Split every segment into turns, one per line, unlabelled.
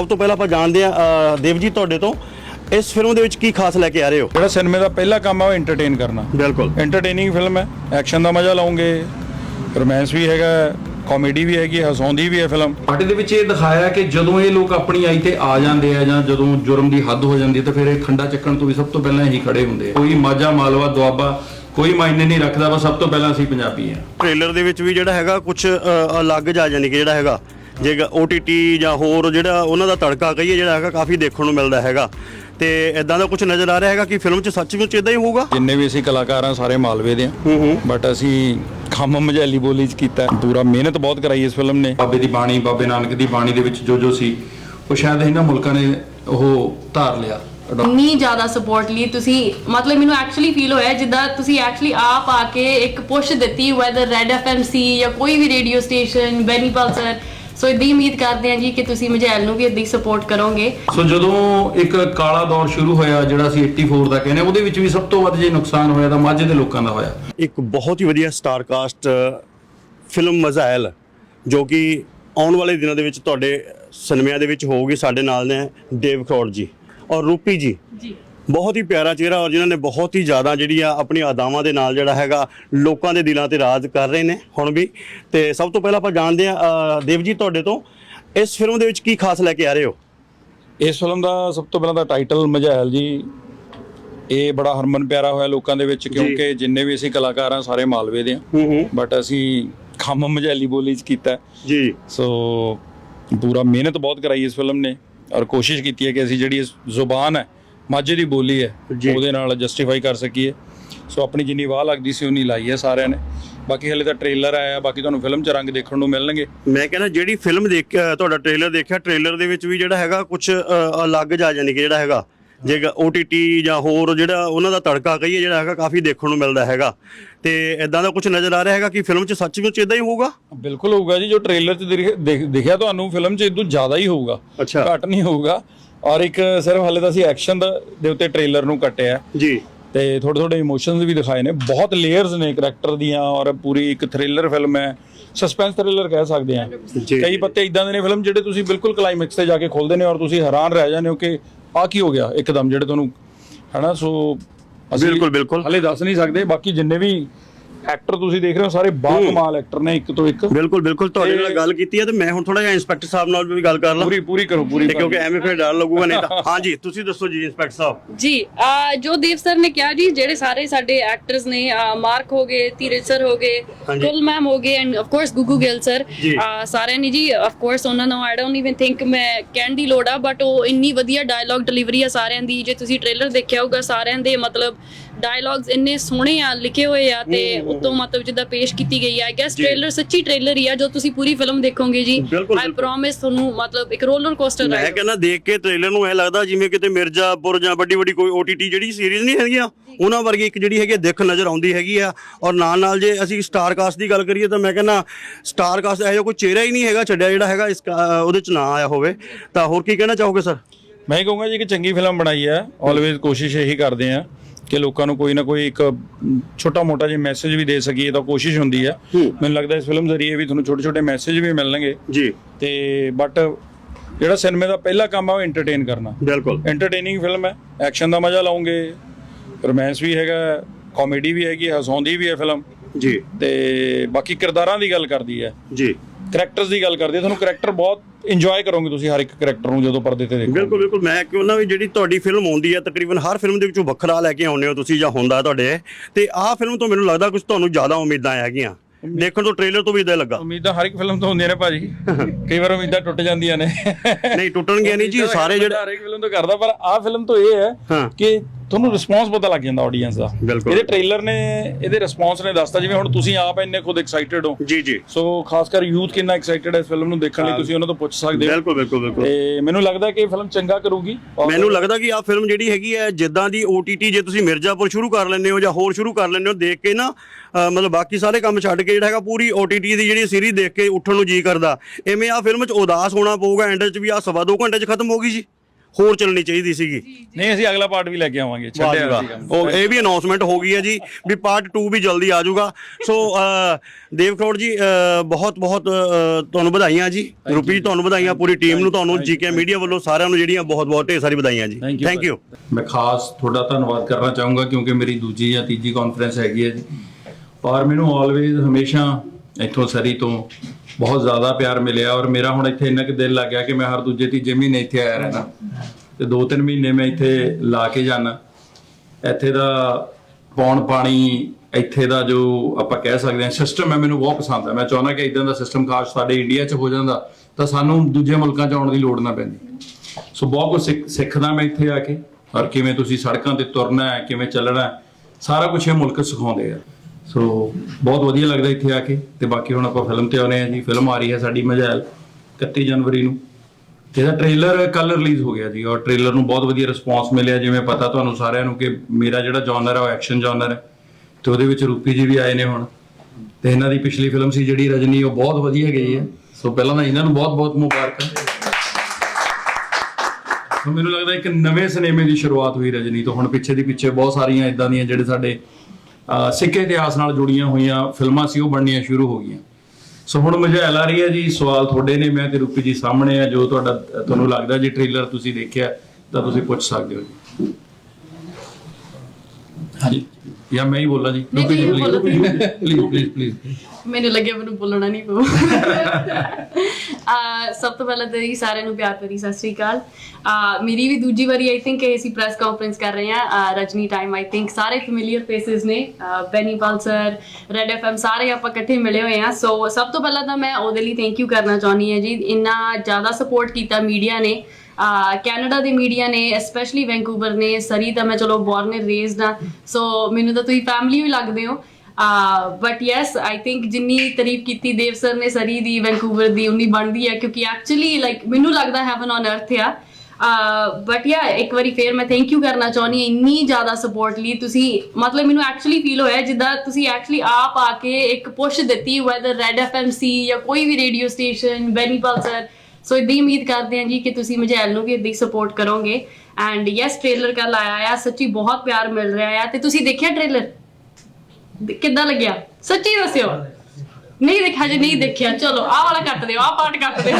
ਸਭ ਤੋਂ ਪਹਿਲਾਂ ਆਪਾਂ ਜਾਣਦੇ ਆ ਦੇਵ ਜੀ ਤੁਹਾਡੇ ਤੋਂ। ਇਸ ਫਿਲਮ ਦੇ ਵਿੱਚ ਕੀ ਖਾਸ ਲੈ ਕੇ ਆ ਰਹੇ ਹੋ?
ਜਿਹੜਾ ਸਿਨੇਮੇ ਦਾ ਪਹਿਲਾ ਕੰਮ ਆ ਉਹ ਐਂਟਰਟੇਨ ਕਰਨਾ।
ਬਿਲਕੁਲ।
ਐਂਟਰਟੇਨਿੰਗ ਫਿਲਮ ਹੈ ਐਕਸ਼ਨ ਦਾ ਮਜ਼ਾ ਲਓਗੇ ਰੋਮਾਂਸ ਵੀ ਹੈਗਾ ਕਾਮੇਡੀ ਵੀ ਹੈਗੀ ਹਸਾਉਂਦੀ ਵੀ ਹੈ ਫਿਲਮ
ਪਾਰਟੀ ਦੇ ਵਿੱਚ ਇਹ ਦਿਖਾਇਆ ਕਿ ਜਦੋਂ ਇਹ ਲੋਕ ਆਪਣੀ ਆਈ ਤੇ ਆ ਜਾਂਦੇ ਆ ਜਾਂ ਜਦੋਂ ਜੁਰਮ ਦੀ ਹੱਦ ਹੋ ਜਾਂਦੀ ਹੈ ਤਾਂ ਫਿਰ ਇਹ ਖੰਡਾ ਚੱਕਣ ਤੋਂ ਵੀ ਸਭ ਤੋਂ ਪਹਿਲਾਂ ਇਹੀ ਖੜੇ ਹੁੰਦੇ ਆ। ਕੋਈ ਮਾਝਾ ਮਾਲਵਾ ਦੁਆਬਾ ਕੋਈ ਮਾਇਨੇ ਨਹੀਂ ਰੱਖਦਾ ਬਸ ਸਭ ਤੋਂ ਪਹਿਲਾਂ ਅਸੀਂ ਪੰਜਾਬੀ ਆ।
ਟ੍ਰੇਲਰ ਦੇ ਵਿੱਚ ਵੀ ਜਿਹੜਾ ਹੈਗਾ ਕੁਝ ਅਲੱਗ ਜਾ ਜਾਨੀ ਕਿ ਜਿਹੜਾ ਹੈਗਾ ਜੇ OTT ਜਾਂ ਹੋਰ ਜਿਹੜਾ ਉਹਨਾਂ ਦਾ ਤੜਕਾ ਕਹੀਏ ਜਿਹੜਾ ਹੈਗਾ ਕਾਫੀ ਦੇਖਣ ਨੂੰ ਮਿਲਦਾ ਹੈਗਾ। ਤੇ ਇਦਾਂ ਦਾ ਕੁਝ ਨਜ਼ਰ ਆ ਰਿਹਾ ਹੈਗਾ ਕਿ ਫਿਲਮ 'ਚ ਸੱਚਮੁੱਚ ਇਦਾਂ ਹੀ ਹੋਊਗਾ?
ਜਿੰਨੇ ਵੀ ਅਸੀਂ ਕਲਾਕਾਰ ਆ ਸਾਰੇ ਮਾਲਵੇ ਦੇ ਆ ਬਟ ਅਸੀਂ ਖੰਮ ਮਝੈਲੀ ਬੋਲੀ ਚ ਕੀਤਾ। ਹੈ। ਪੂਰਾ ਮਿਹਨਤ ਬਹੁਤ ਕਰਾਈ ਇਸ ਫਿਲਮ ਨੇ।
ਬਾਬੇ ਦੀ ਬਾਣੀ ਬਾਬੇ ਨਾਨਕ ਦੀ ਬਾਣੀ ਦੇ ਵਿੱਚ ਜੋ ਜੋ ਸੀ ਉਹ ਸ਼ਾਇਦ ਇਹਨਾਂ ਮੁਲਕਾਂ ਨੇ ਉਹ ਧਾਰ ਲਿਆ।
ਇੰਨੀ ਜ਼ਿਆਦਾ ਸਪੋਰਟ ਲਈ ਤੁਸੀਂ ਮਤਲਬ ਮੈਨੂੰ ਐਕਚੁਅਲੀ ਫੀਲ ਹੋਇਆ ਜਿੱਦਾਂ ਤੁਸੀਂ ਐਕਚੁਅਲੀ ਆਪ ਆ ਕੇ ਇੱਕ ਪੁਸ਼ ਦਿੱਤੀ ਵੈਦਰ ਰੈਡ ਐਫਐਮ ਸੀ ਜਾਂ ਕੋਈ ਵੀ radio station Benny Pulsar so ਇਦਾਂ ਹੀ ਉਮੀਦ ਕਰਦੇ ਹਾਂ ਜੀ ਕਿ ਤੁਸੀਂ ਮਜੈਲ ਨੂੰ ਵੀ ਇਦਾਂ ਹੀ ਸਪੋਰਟ ਕਰੋਗੇ।
ਸੋ ਜਦੋਂ ਇੱਕ ਕਾਲਾ ਦੌਰ ਸ਼ੁਰੂ ਹੋਇਆ ਜਿਹੜਾ ਅਸੀਂ 84 ਦਾ ਕਹਿੰਦੇ ਉਹਦੇ ਵਿੱਚ ਵੀ ਸਭ ਤੋਂ ਵੱਧ ਜੇ ਨੁਕਸਾਨ ਹੋਇਆ ਤਾਂ ਮਾਝੇ ਦੇ ਲੋਕਾਂ ਦਾ ਹੋਇਆ।
ਇੱਕ ਬਹੁਤ ਹੀ ਵਧੀਆ ਸਟਾਰ ਕਾਸਟ ਫਿਲਮ ਮਜ਼ਾਇਲ ਜੋ ਕਿ ਆਉਣ ਵਾਲੇ ਦਿਨਾਂ ਦੇ ਵਿੱਚ ਤੁਹਾਡੇ ਸਿਨੇਮਿਆਂ ਦੇ ਵਿੱਚ ਹੋਊਗੀ ਸਾਡੇ ਨਾਲ ਨੇ ਦੇਵ ਖਰੋੜ ਜੀ ਔਰ ਰੂਪੀ ਜੀ।
ਜੀ।
ਬਹੁਤ ਹੀ ਪਿਆਰਾ ਚਿਹਰਾ ਔਰ ਜਿਨ੍ਹਾਂ ਨੇ ਬਹੁਤ ਹੀ ਜ਼ਿਆਦਾ ਜਿਹੜੀ ਆ ਆਪਣੀ ਅਦਾਵਾਂ ਦੇ ਨਾਲ ਜਿਹੜਾ ਹੈਗਾ ਲੋਕਾਂ ਦੇ ਦਿਲਾਂ ਤੇ ਰਾਜ ਕਰ ਰਹੇ ਨੇ ਹੁਣ ਵੀ। ਤੇ ਸਭ ਤੋਂ ਪਹਿਲਾਂ ਆਪਾਂ ਜਾਣਦੇ ਆ ਦੇਵ ਜੀ ਤੁਹਾਡੇ ਤੋਂ। ਇਸ ਫਿਲਮ ਦੇ ਵਿੱਚ ਕੀ ਖਾਸ ਲੈ ਕੇ ਆ ਰਹੇ ਹੋ?
ਇਸ ਫਿਲਮ ਦਾ ਸਭ ਤੋਂ ਪਹਿਲਾਂ ਤਾਂ ਟਾਈਟਲ ਮਝੈਲ ਜੀ। ਇਹ ਬੜਾ ਹਰਮਨ ਪਿਆਰਾ ਹੋਇਆ ਲੋਕਾਂ ਦੇ ਵਿੱਚ ਕਿਉਂਕਿ ਜਿੰਨੇ ਵੀ ਅਸੀਂ ਕਲਾਕਾਰ ਆ ਸਾਰੇ ਮਾਲਵੇ ਦੇ ਆ ਬਟ ਅਸੀਂ ਖੰਮ ਮਝੈਲੀ ਬੋਲੀ ਚ ਕੀਤਾ।
ਜੀ।
ਸੋ ਪੂਰਾ ਮਿਹਨਤ ਬਹੁਤ ਕਰਾਈ ਇਸ ਫਿਲਮ ਨੇ ਔਰ ਕੋਸ਼ਿਸ਼ ਕੀਤੀ ਹੈ ਕਿ ਅਸੀਂ ਜਿਹੜੀ ਜ਼ੁਬਾਨ ਹੈ ਮਾਝੇ ਦੀ ਬੋਲੀ ਹੈ। ਉਹਦੇ ਨਾਲ ਜਸਟੀਫਾਈ ਕਰ ਸਕੀਏ। ਸੋ ਆਪਣੀ ਜਿੰਨੀ ਵਾਹ ਲੱਗਦੀ ਸੀ ਉਨੀ ਲਾਈ ਹੈ ਸਾਰਿਆਂ ਨੇ। ਬਾਕੀ ਹਲੇ ਤਾਂ ਟ੍ਰੇਲਰ ਆਇਆ ਬਾਕੀ ਤੁਹਾਨੂੰ ਫਿਲਮ 'ਚ ਰੰਗ ਦੇਖਣ ਨੂੰ ਮਿਲਣਗੇ।
ਮੈਂ ਕਹਿੰਦਾ ਜਿਹੜੀ ਫਿਲਮ ਦੇਖ ਤੁਹਾਡਾ ਟ੍ਰੇਲਰ ਦੇਖਿਆ ਟ੍ਰੇਲਰ ਦੇ ਵਿੱਚ ਵੀ ਜਿਹੜਾ ਹੈਗਾ ਕੁਝ ਅਲੱਗ ਜਾ ਜਾਨੀ ਕਿ ਜਿਹੜਾ ਹੈਗਾ। ਜੇ OTT ਜਾਂ ਹੋਰ ਜਿਹੜਾ ਉਹਨਾਂ ਦਾ ਤੜਕਾ ਕਹੀਏ ਜਿਹੜਾ ਹੈਗਾ ਕਾਫੀ ਦੇਖਣ ਨੂੰ ਮਿਲਦਾ ਹੈਗਾ। ਤੇ ਇਦਾਂ ਦਾ ਕੁਝ ਨਜ਼ਰ ਆ ਰਿਹਾ ਹੈਗਾ ਕਿ ਫਿਲਮ 'ਚ ਸੱਚਮੁੱਚ ਇਦਾਂ ਹੀ ਹੋਊਗਾ?
ਬਿਲਕੁਲ ਹੋਊਗਾ ਜੀ ਜੋ ਟ੍ਰੇਲਰ 'ਚ ਦਿਖ- ਦਿਖ- ਦਿਖਿਆ ਤੁਹਾਨੂੰ ਫਿਲਮ 'ਚ ਇਦੋਂ ਜ਼ਿਆਦਾ ਹੀ ਹੋਊਗਾ। ਘੱਟ ਨਹੀਂ ਹੋਊਗਾ। ਔਰ ਇੱਕ ਸਿਰਫ ਹਲੇ ਤਾਂ ਅਸੀਂ ਐਕਸ਼ਨ ਦੇ ਉੱਤੇ ਟ੍ਰੇਲਰ ਨੂੰ ਕੱਟਿਆ।
ਜੀ
ਤੇ ਥੋੜੇ ਥੋੜੇ ਇਮੋਸ਼ਨਸ ਵੀ ਦਿਖਾਏ ਨੇ ਬਹੁਤ ਲੇਅਰਸ ਨੇ ਕਰੈਕਟਰ ਦੀਆਂ ਔਰ ਪੂਰੀ ਇੱਕ ਥ੍ਰਿਲਰ ਫਿਲਮ ਹੈ ਸਸਪੈਂਸ ਥ੍ਰਿਲਰ ਕਹਿ ਸਕਦੇ ਆ। ਕਈ ਪੱਤੇ ਇਦਾਂ ਦੇ ਨੇ ਫਿਲਮ ਜਿਹੜੇ ਤੁਸੀਂ ਬਿਲਕੁਲ ਕਲਾਈਮੈਕਸ ਤੇ ਜਾ ਕੇ ਖੋਲਦੇ ਨੇ ਔਰ ਤੁਸੀਂ ਹੈਰਾਨ ਰਹਿ ਜਾਂਦੇ ਹੋ ਕਿ ਆ ਕੀ ਹੋ ਗਿਆ ਇੱਕਦਮ ਜਿਹੜੇ ਤੁਹਾਨੂੰ ਹਨਾ ਸੋ
ਬਿਲਕੁਲ, ਬਿਲਕੁਲ।
ਹਲੇ ਦੱਸ ਨਹੀਂ ਸਕਦੇ ਬਾਕੀ ਜਿੰਨੇ ਵੀ ਐਕਟਰ ਤੁਸੀਂ ਦੇਖ ਰਹੇ ਹੋ ਸਾਰੇ ਬਾ ਕਮਾਲ ਐਕਟਰ ਨੇ ਇੱਕ ਤੋਂ ਇੱਕ।
ਬਿਲਕੁਲ ਬਿਲਕੁਲ ਤੁਹਾਡੇ ਨਾਲ ਗੱਲ ਕੀਤੀ ਹੈ ਤੇ ਮੈਂ ਹੁਣ ਥੋੜਾ ਜਿਹਾ ਇੰਸਪੈਕਟਰ ਸਾਹਿਬ ਨਾਲ ਵੀ ਗੱਲ ਕਰ ਲਾਂ।
ਪੂਰੀ ਪੂਰੀ ਕਰੋ ਪੂਰੀ
ਕਿਉਂਕਿ ਐਵੇਂ ਫਿਰ ਡਰ ਲੱਗੂਗਾ ਨਹੀਂ ਤਾਂ ਹਾਂਜੀ ਤੁਸੀਂ ਦੱਸੋ ਜੀ ਇੰਸਪੈਕਟਰ ਸਾਹਿਬ।
ਜੀ ਜੋ ਦੇਵ ਸਰ ਨੇ ਕਿਹਾ ਜੀ ਜਿਹੜੇ ਸਾਰੇ ਸਾਡੇ ਐਕਟਰਸ ਨੇ ਮਾਰਕ ਹੋ ਗਏ ਧੀਰਜ ਸਰ ਹੋ ਗਏ। ਕੁਲ ਮੈਮ ਹੋ ਗਏ and of course Guggu Gill sir. ਸਾਰਿਆਂ ਨੇ ਜੀ ਆਫ ਕੋਰਸ ਉਹਨਾਂ ਨੂੰ ਆਈ ਡੋਨਟ ਇਵਨ ਥਿੰਕ ਮੈਂ ਕਹਿਣ ਦੀ ਲੋੜ ਆ ਬਟ ਉਹ ਇੰਨੀ ਵਧੀਆ ਡਾਇਲੌਗ ਡਿਲੀਵਰੀ ਆ ਸਾਰਿਆਂ ਦੀ। ਜੇ ਤੁਸੀਂ ਟ੍ਰੇਲਰ ਦੇਖਿਆ ਹੋਊਗਾ ਸਾਰਿਆਂ ਦੇ ਮਤਲਬ ਡਾਇਲੌਗਸ ਇੰਨੇ ਸੋਹਣੇ ਆ ਲਿਖੇ ਹੋਏ ਆ ਤੇ ਉਤੋਂ ਮਤਲਬ ਜਿੱਦਾਂ ਪੇਸ਼ ਕੀਤੀ ਗਈ ਆ। ਆਈ ਗੈਸ ਟ੍ਰੇਲਰ ਸੱਚੀ ਟ੍ਰੇਲਰ ਹੀ ਆ ਜੋ ਤੁਸੀਂ ਪੂਰੀ ਫਿਲਮ ਦੇਖੋਗੇ ਜੀ।
ਬਿਲਕੁਲ,
ਆਈ
ਬਿਲਕੁਲ।
ਪ੍ਰੋਮਿਸ ਤੁਹਾਨੂੰ ਮਤਲਬ ਇੱਕ ਰੋਲਰ ਕੋਸਟਰ
ਮੈਂ
ਰਾਈਡ
ਕਹਿੰਦਾ ਦੇਖ ਕੇ ਟ੍ਰੇਲਰ ਨੂੰ ਐ ਲੱਗਦਾ ਜਿਵੇਂ ਕਿਤੇ ਮਿਰਜ਼ਾਪੁਰ ਜਾਂ ਵੱਡੀ ਵੱਡੀ ਕੋਈ OTT ਜਿਹੜੀ ਸੀਰੀਜ਼ ਨਹੀਂ ਹੈਗੀਆਂ ਉਹਨਾਂ ਵਰਗੀ ਇੱਕ ਜਿਹੜੀ ਹੈਗੀ ਆ ਦਿੱਖ ਨਜ਼ਰ ਆਉਂਦੀ ਹੈਗੀ ਆ। ਔਰ ਨਾਲ ਨਾਲ ਜੇ ਅਸੀਂ ਸਟਾਰ ਕਾਸਟ ਦੀ ਗੱਲ ਕਰੀਏ ਤਾਂ ਮੈਂ ਕਹਿੰਦਾ ਸਟਾਰ ਕਾਸਟ ਇਹੋ ਕੋਈ ਚਿਹਰਾ ਹੀ ਨਹੀਂ ਹੈਗਾ ਛੱਡਿਆ ਜਿਹੜਾ ਹੈਗਾ ਇਸ ਕਾ- ਉਹਦੇ ਚ ਨਾ ਆਇਆ ਹੋਵੇ। ਤਾਂ ਹੋਰ ਕੀ ਕਹਿਣਾ ਚਾਹੋਗੇ ਸਰ
ਮੈਂ ਇਹ ਕਹੂੰਗਾ ਜੀ ਕਿ ਚੰਗੀ ਫਿਲਮ ਬਣਾਈ ਹੈ ਆਲਵੇਜ਼ ਕੋਸ਼ਿਸ਼ ਇਹੀ ਕਰਦੇ ਆ। ਕਿ ਲੋਕਾਂ ਨੂੰ ਕੋਈ ਨਾ ਕੋਈ ਇੱਕ ਛੋਟਾ ਮੋਟਾ ਜਿਹਾ ਮੈਸੇਜ ਵੀ ਦੇ ਸਕੀਏ ਤਾਂ ਕੋਸ਼ਿਸ਼ ਹੁੰਦੀ ਹੈ। ਮੈਨੂੰ ਲੱਗਦਾ ਇਸ ਫਿਲਮ ਜ਼ਰੀਏ ਵੀ ਤੁਹਾਨੂੰ ਛੋਟੇ ਛੋਟੇ ਮੈਸੇਜ ਵੀ ਮਿਲਣਗੇ।
ਜੀ।
ਤੇ ਬਟ ਜਿਹੜਾ ਸਿਨੇਮੇ ਦਾ ਪਹਿਲਾ ਕੰਮ ਆ ਉਹ ਐਂਟਰਟੇਨ ਕਰਨਾ।
ਬਿਲਕੁਲ।
ਐਂਟਰਟੇਨਿੰਗ ਫਿਲਮ ਹੈ। ਐਕਸ਼ਨ ਦਾ ਮਜ਼ਾ ਲਓਗੇ ਰੋਮਾਂਸ ਵੀ ਹੈਗਾ ਕਾਮੇਡੀ ਵੀ ਹੈਗੀ ਹਸਾਉਂਦੀ ਵੀ ਹੈ ਫਿਲਮ
ਜੀ।
ਤੇ ਬਾਕੀ ਕਿਰਦਾਰਾਂ ਦੀ ਗੱਲ ਕਰਦੀ ਹੈ।
ਜੀ।
ਕਰੈਕਟਰਸ ਦੀ ਗੱਲ ਕਰਦੀ ਤੁਹਾਨੂੰ ਕਰੈਕਟਰ ਬਹੁਤ ਇੰਜੋਏ ਕਰੋਗੇ ਤੁਸੀਂ ਹਰ ਇੱਕ ਕਰੈਕਟਰ ਨੂੰ ਜਦੋਂ ਪਰਦੇ ਤੇ ਦੇਖੋਗੇ।
ਬਿਲਕੁਲ ਬਿਲਕੁਲ। ਮੈਂ ਕਿਉਂ ਨਾ ਵੀ ਜਿਹੜੀ ਤੁਹਾਡੀ ਫਿਲਮ ਆਉਂਦੀ ਹੈ ਤਕਰੀਬਨ ਹਰ ਫਿਲਮ ਦੇ ਵਿੱਚੋਂ ਵੱਖਰਾ ਲੈ ਕੇ ਆਉਂਦੇ ਹੋ ਤੁਸੀਂ ਜਾਂ ਹੁੰਦਾ ਤੁਹਾਡੇ। ਤੇ ਆਹ ਫਿਲਮ ਤੋਂ ਮੈਨੂੰ ਲੱਗਦਾ ਕੁਝ ਤੁਹਾਨੂੰ ਜ਼ਿਆਦਾ ਉਮੀਦਾਂ ਹੈਗੀਆਂ। ਦੇਖਣ ਤੋਂ ਟ੍ਰੇਲਰ ਤੋਂ ਵੀ ਇਦਾਂ ਲੱਗਾ।
ਉਮੀਦਾਂ ਹਰ ਇੱਕ ਫਿਲਮ ਤੋਂ ਹੁੰਦੀਆਂ ਨੇ ਭਾਜੀ। ਕਈ ਵਾਰ ਉਮੀਦਾਂ ਟੁੱਟ ਜਾਂਦੀਆਂ ਨੇ।
ਨਹੀਂ ਟੁੱਟਣਗੀਆਂ ਨਹੀਂ ਜੀ ਸਾਰੇ ਜਿਹੜੇ
ਹਰ ਇੱਕ ਫਿਲਮ ਤੋਂ ਕਰਦਾ ਪਰ ਆਹ ਫਿਲਮ ਤੋਂ ਇਹ ਹੈ
ਹਾਂ।
ਕਿ ਤੁਹਾਨੂੰ ਰਿਸਪੌਂਸ ਪਤਾ ਲੱਗ ਜਾਂਦਾ ਆਡੀਅנס ਦਾ।
ਬਿਲਕੁਲ।
ਇਹਦੇ ਟ੍ਰੇਲਰ ਨੇ ਇਹਦੇ ਰਿਸਪੌਂਸ ਨੇ ਦੱਸਤਾ ਜਿਵੇਂ ਹੁਣ ਤੁਸੀਂ ਆਪ ਇੰਨੇ ਖੁਦ ਐਕਸਾਈਟਿਡ ਹੋ।
ਜੀ ਜੀ।
ਸੋ ਖਾਸ ਕਰ ਯੂਥ ਕਿੰਨਾ ਐਕਸਾਈਟਿਡ ਹੈ ਇਸ ਫਿਲਮ ਨੂੰ ਦੇਖਣ ਲਈ ਤੁਸੀਂ ਉਹਨਾਂ ਤੋਂ ਪੁੱਛ ਸਕਦੇ ਹੋ।
ਬਿਲਕੁਲ ਬਿਲਕੁਲ ਬਿਲਕੁਲ।
ਤੇ ਮੈਨੂੰ ਲੱਗਦਾ ਕਿ ਇਹ ਫਿਲਮ ਚੰਗਾ ਕਰੂਗੀ। ਔਰ
ਮੈਨੂੰ ਲੱਗਦਾ ਕਿ ਆਹ ਫਿਲਮ ਜਿਹੜੀ ਹੈਗੀ ਹੈ ਜਿੱਦਾਂ ਦੀ OTT ਜੇ ਤੁਸੀਂ ਮਿਰਜ਼ਾਪੁਰ ਸ਼ੁਰੂ ਕਰ ਲੈਂਦੇ ਹੋ ਜਾਂ ਹੋਰ ਸ਼ੁਰੂ ਕਰ ਲੈਂਦੇ ਹੋ ਦੇਖ ਕੇ ਨਾ ਅਹ ਮਤਲਬ ਬਾਕੀ ਸਾਰੇ ਕੰਮ ਛੱਡ ਕੇ ਜਿਹੜਾ ਹੈਗਾ ਪੂਰੀ OTT ਦੀ ਜਿਹੜੀ ਸੀਰੀਜ਼ ਦੇਖ ਕੇ ਉੱਠਣ ਨੂੰ ਜੀ ਕਰਦਾ। ਐਵੇਂ ਆਹ ਫਿਲਮ 'ਚ ਉਦਾਸ ਹੋਣਾ ਪਊਗਾ ਐਂਡ 'ਚ ਵੀ ਆਹ ਸਵਾ ਦੋ ਘੰਟੇ 'ਚ ਖਤਮ ਹੋ ਗਈ ਜੀ। ਹੋਰ ਚੱਲਣੀ ਚਾਹੀਦੀ ਸੀਗੀ।
ਨਹੀਂ ਅਸੀਂ ਅਗਲਾ ਪਾਰਟ ਵੀ ਲੈ ਕੇ ਆਵਾਂਗੇ ਛੱਡਿਆ।
ਉਹ ਇਹ ਵੀ ਅਨਾਉਂਸਮੈਂਟ ਹੋ ਗਈ ਹੈ ਜੀ ਵੀ ਪਾਰਟ 2 ਵੀ ਜਲਦੀ ਆ ਜਾਊਗਾ। ਸੋ ਦੇਵ ਖਰੋੜ ਜੀ ਬਹੁਤ ਬਹੁਤ ਤੁਹਾਨੂੰ ਵਧਾਈਆਂ ਜੀ। ਰੂਪੀ ਜੀ ਤੁਹਾਨੂੰ ਵਧਾਈਆਂ ਪੂਰੀ ਟੀਮ ਨੂੰ ਤੁਹਾਨੂੰ ਜੀਕੇ ਮੀਡੀਆ ਵੱਲੋਂ ਸਾਰਿਆਂ ਨੂੰ ਜਿਹੜੀਆਂ ਬਹੁਤ ਬਹੁਤ ਢੇਰ ਸਾਰੀ ਵਧਾਈਆਂ ਜੀ। ਥੈਂਕ ਯੂ
ਮੈਂ ਖਾਸ ਤੁਹਾਡਾ ਧੰਨਵਾਦ ਕਰਨਾ ਚਾਹੂੰਗਾ ਕਿਉਂਕਿ ਮੇਰੀ ਦੂਜੀ ਜਾਂ ਤੀਜੀ ਕਾਨਫਰੰਸ ਹੈਗੀ ਹੈ ਜੀ। ਪਰ ਮੈਨੂੰ ਆਲਵੇਜ਼ ਹਮੇਸ਼ਾ ਇੱਥੋਂ ਸਰੀ ਤੋਂ ਬਹੁਤ ਜ਼ਿਆਦਾ ਪਿਆਰ ਮਿਲਿਆ ਔਰ ਮੇਰਾ ਹੁਣ ਇੱਥੇ ਇੰਨਾ ਕਿ ਦਿਲ ਲੱਗ ਗਿਆ ਕਿ ਮੈਂ ਹਰ ਦੂਜੇ ਤੀਜੇ ਮਹੀਨੇ ਇੱਥੇ ਆਇਆ ਰਹਿਣਾ। ਤੇ ਦੋ ਤਿੰਨ ਮਹੀਨੇ ਮੈਂ ਇੱਥੇ ਲਾ ਕੇ ਜਾਣਾ। ਇੱਥੇ ਦਾ ਪੌਣ ਪਾਣੀ, ਇੱਥੇ ਦਾ ਜੋ ਆਪਾਂ ਕਹਿ ਸਕਦੇ ਹਾਂ ਸਿਸਟਮ ਹੈ, ਮੈਨੂੰ ਬਹੁਤ ਪਸੰਦ ਹੈ। ਮੈਂ ਚਾਹੁੰਦਾ ਕਿ ਇਦਾਂ ਦਾ ਸਿਸਟਮ ਖਾਸ ਸਾਡੇ ਇੰਡੀਆ 'ਚ ਹੋ ਜਾਂਦਾ, ਤਾਂ ਸਾਨੂੰ ਦੂਜੇ ਮੁਲਕਾਂ 'ਚ ਆਉਣ ਦੀ ਲੋੜ ਨਾ ਪੈਂਦੀ। ਸੋ ਬਹੁਤ ਕੁਝ ਸਿੱਖ- ਸਿੱਖਦਾ ਮੈਂ ਇੱਥੇ ਆ ਕੇ। ਔਰ ਕਿਵੇਂ ਤੁਸੀਂ ਸੜਕਾਂ ਤੇ ਤੁਰਨਾ ਹੈ, ਕਿਵੇਂ ਚੱਲਣਾ ਹੈ, ਸਾਰਾ ਕੁਝ ਇਹ ਮੁਲਕ ਸਿਖਾਉਂਦੇ ਆ। ਸੋ ਬਹੁਤ ਵਧੀਆ ਲੱਗਦਾ ਇੱਥੇ ਆ ਕੇ ਤੇ ਬਾਕੀ ਹੁਣ ਆਪਾਂ ਫਿਲਮ ਤੇ ਆਉਨੇ ਆ ਜੀ। ਫਿਲਮ ਆ ਰਹੀ ਹੈ ਸਾਡੀ ਮਝੈਲ 31 ਜਨਵਰੀ ਨੂੰ। ਇਹਦਾ ਟ੍ਰੇਲਰ ਕੱਲ ਰਿਲੀਜ਼ ਹੋ ਗਿਆ ਜੀ ਔਰ ਟ੍ਰੇਲਰ ਨੂੰ ਬਹੁਤ ਵਧੀਆ ਰਿਸਪੌਂਸ ਮਿਲਿਆ। ਜਿਵੇਂ ਪਤਾ ਤੁਹਾਨੂੰ ਸਾਰਿਆਂ ਨੂੰ ਕਿ ਮੇਰਾ ਜਿਹੜਾ ਜਨਰ ਹੈ ਉਹ ਐਕਸ਼ਨ ਜਨਰ ਹੈ। ਤੇ ਉਹਦੇ ਵਿੱਚ ਰੂਪੀ ਜੀ ਵੀ ਆਏ ਨੇ ਹੁਣ। ਤੇ ਇਹਨਾਂ ਦੀ ਪਿਛਲੀ ਫਿਲਮ ਸੀ ਜਿਹੜੀ ਰਜਨੀ, ਉਹ ਬਹੁਤ ਵਧੀਆ ਗਈ ਹੈ। ਸੋ ਪਹਿਲਾਂ ਤਾਂ ਇਹਨਾਂ ਨੂੰ ਬਹੁਤ ਬਹੁਤ ਮੁਬਾਰਕਾਂ। ਸੋ ਮੈਨੂੰ ਲੱਗਦਾ ਇੱਕ ਨਵੇਂ ਸਿਨੇਮੇ ਦੀ ਸ਼ੁਰੂਆਤ ਹੋਈ ਰਜਨੀ ਤੋਂ। ਹੁਣ ਪਿੱਛੇ ਦੀ ਪਿੱਛੇ ਬਹੁਤ ਸਾਰੀਆਂ ਇਦਾਂ ਦੀਆਂ ਜਿਹੜੇ ਸਾਡੇ ਅਹ, ਇਤਿਹਾਸ ਨਾਲ ਜੁੜੀਆਂ ਹੋਈਆਂ ਫਿਲਮਾਂ ਸੀ ਉਹ ਬਣਨੀਆਂ ਸ਼ੁਰੂ ਹੋ ਗਈਆਂ। ਸੋ ਹੁਣ ਮਝੈਲ ਆ ਰਹੀ ਹੈ ਜੀ ਸਵਾਲ ਤੁਹਾਡੇ ਨੇ ਮੈਂ ਤੇ ਰੂਪੀ ਜੀ ਸਾਹਮਣੇ ਆ ਜੋ ਤੁਹਾਡਾ ਤੁਹਾਨੂੰ ਲੱਗਦਾ ਜੀ ਟ੍ਰੇਲਰ ਤੁਸੀਂ ਦੇਖਿਆ ਤਾਂ ਤੁਸੀਂ ਪੁੱਛ ਸਕਦੇ ਹੋ ਜੀ। ਹਾਂਜੀ। ਜਾਂ ਮੈਂ ਹੀ ਬੋਲਾਂ ਜੀ।
ਨਹੀਂ, ਬੋਲੋ
ਪਲੀਜ਼ ਪਲੀਜ਼ ਪਲੀਜ਼
ਮੈਨੂੰ ਲੱਗਿਆ ਮੈਨੂੰ ਬੋਲਣਾ ਨਹੀਂ ਪਊ। ਆ ਸਭ ਤੋਂ ਪਹਿਲਾਂ ਤਾਂ ਜੀ ਸਾਰਿਆਂ ਨੂੰ ਪਿਆਰ ਭਰੀ ਸਤਿ ਸ੍ਰੀ ਅਕਾਲ। ਆ ਮੇਰੀ ਵੀ ਦੂਜੀ ਵਾਰੀ ਆਈ ਥਿੰਕ ਅਸੀਂ ਪ੍ਰੈਸ ਕਾਨਫਰੰਸ ਕਰ ਰਹੇ ਆ ਰਜਨੀ ਟਾਈਮ ਆਈ ਥਿੰਕ ਸਾਰੇ ਫੈਮਿਲੀਅਰ ਫੇਸਿਸ ਨੇ। ਬੈਨੀ ਪਲਸਰ ਰੈਡ ਐਫਐਮ ਸਾਰੇ ਆਪਾਂ ਇਕੱਠੇ ਮਿਲੇ ਹੋਏ ਆ ਸੋ ਸਭ ਤੋਂ ਪਹਿਲਾਂ ਤਾਂ ਮੈਂ ਉਹਦੇ ਲਈ ਥੈਂਕ ਯੂ ਕਰਨਾ ਚਾਹੁੰਦੀ ਹਾਂ ਜੀ। ਇੰਨਾ ਜ਼ਿਆਦਾ ਸਪੋਰਟ ਕੀਤਾ ਮੀਡੀਆ ਨੇ। ਕੈਨੇਡਾ ਦੇ ਮੀਡੀਆ ਨੇ ਸਪੈਸ਼ਲੀ ਵੈਂਕੂਵਰ ਨੇ, ਸਰੀ ਤਾਂ ਮੈਂ ਚਲੋ ਬੋਰਨ ਐਂਡ ਰੇਜ਼ਡ ਆ ਸੋ ਮੈਨੂੰ ਤਾਂ ਤੁਸੀਂ ਫੈਮਿਲੀ ਵੀ ਲੱਗਦੇ ਹੋ। ਬਟ ਯੈਸ ਆਈ ਥਿੰਕ ਜਿੰਨੀ ਤਾਰੀਫ ਕੀਤੀ ਦੇਵ ਸਰ ਨੇ ਸਰੀ ਦੀ, ਵੈਂਕੂਵਰ ਦੀ, ਉਨੀ ਬਣਦੀ ਹੈ, ਕਿਉਂਕਿ ਐਕਚੁਅਲੀ ਲਾਈਕ ਮੈਨੂੰ ਲੱਗਦਾ ਹੈਵਨ ਔਨ ਅਰਥ ਆ। ਬਟ ਯਾ ਇੱਕ ਵਾਰੀ ਫੇਰ ਮੈਂ ਥੈਂਕ ਯੂ ਕਰਨਾ ਚਾਹੁੰਦੀ ਹਾਂ, ਇੰਨੀ ਜ਼ਿਆਦਾ ਸਪੋਰਟ ਲਈ ਤੁਸੀਂ, ਮਤਲਬ ਮੈਨੂੰ ਐਕਚੁਅਲੀ ਫੀਲ ਹੋਇਆ ਜਿੱਦਾਂ ਤੁਸੀਂ ਐਕਚੁਅਲੀ ਆਪ ਆ ਕੇ ਇੱਕ ਪੁਸ਼ ਦਿੱਤੀ ਵੈਦਰ ਰੈਡ ਐਫਐਮਸੀ ਜਾਂ ਕੋਈ ਵੀ radio station Benny Pulsar so ਇਦਾਂ ਹੀ ਉਮੀਦ ਕਰਦੇ ਹਾਂ ਜੀ ਕਿ ਤੁਸੀਂ ਮਝੈਲ ਨੂੰ ਵੀ ਇਦਾਂ ਹੀ ਸਪੋਰਟ ਕਰੋਗੇ। ਐਂਡ ਯੈਸ ਟ੍ਰੇਲਰ ਕੱਲ ਆਇਆ ਆ ਸੱਚੀ ਬਹੁਤ ਪਿਆਰ ਮਿਲ ਰਿਹਾ ਆ। ਤੇ ਤੁਸੀਂ ਦੇਖਿਆ ਟ੍ਰੇਲਰ ਕਿੱਦਾਂ ਲੱਗਿਆ? ਸੱਚੀ ਦੱਸਿਓ। ਨਹੀਂ ਦੇਖਿਆ ਜੇ ਨਹੀਂ ਦੇਖਿਆ। ਚਲੋ ਆਹ ਵਾਲਾ ਕੱਟ ਦਿਓ ਆਹ ਪਾਰਟ ਕੱਟ ਦਿਓ।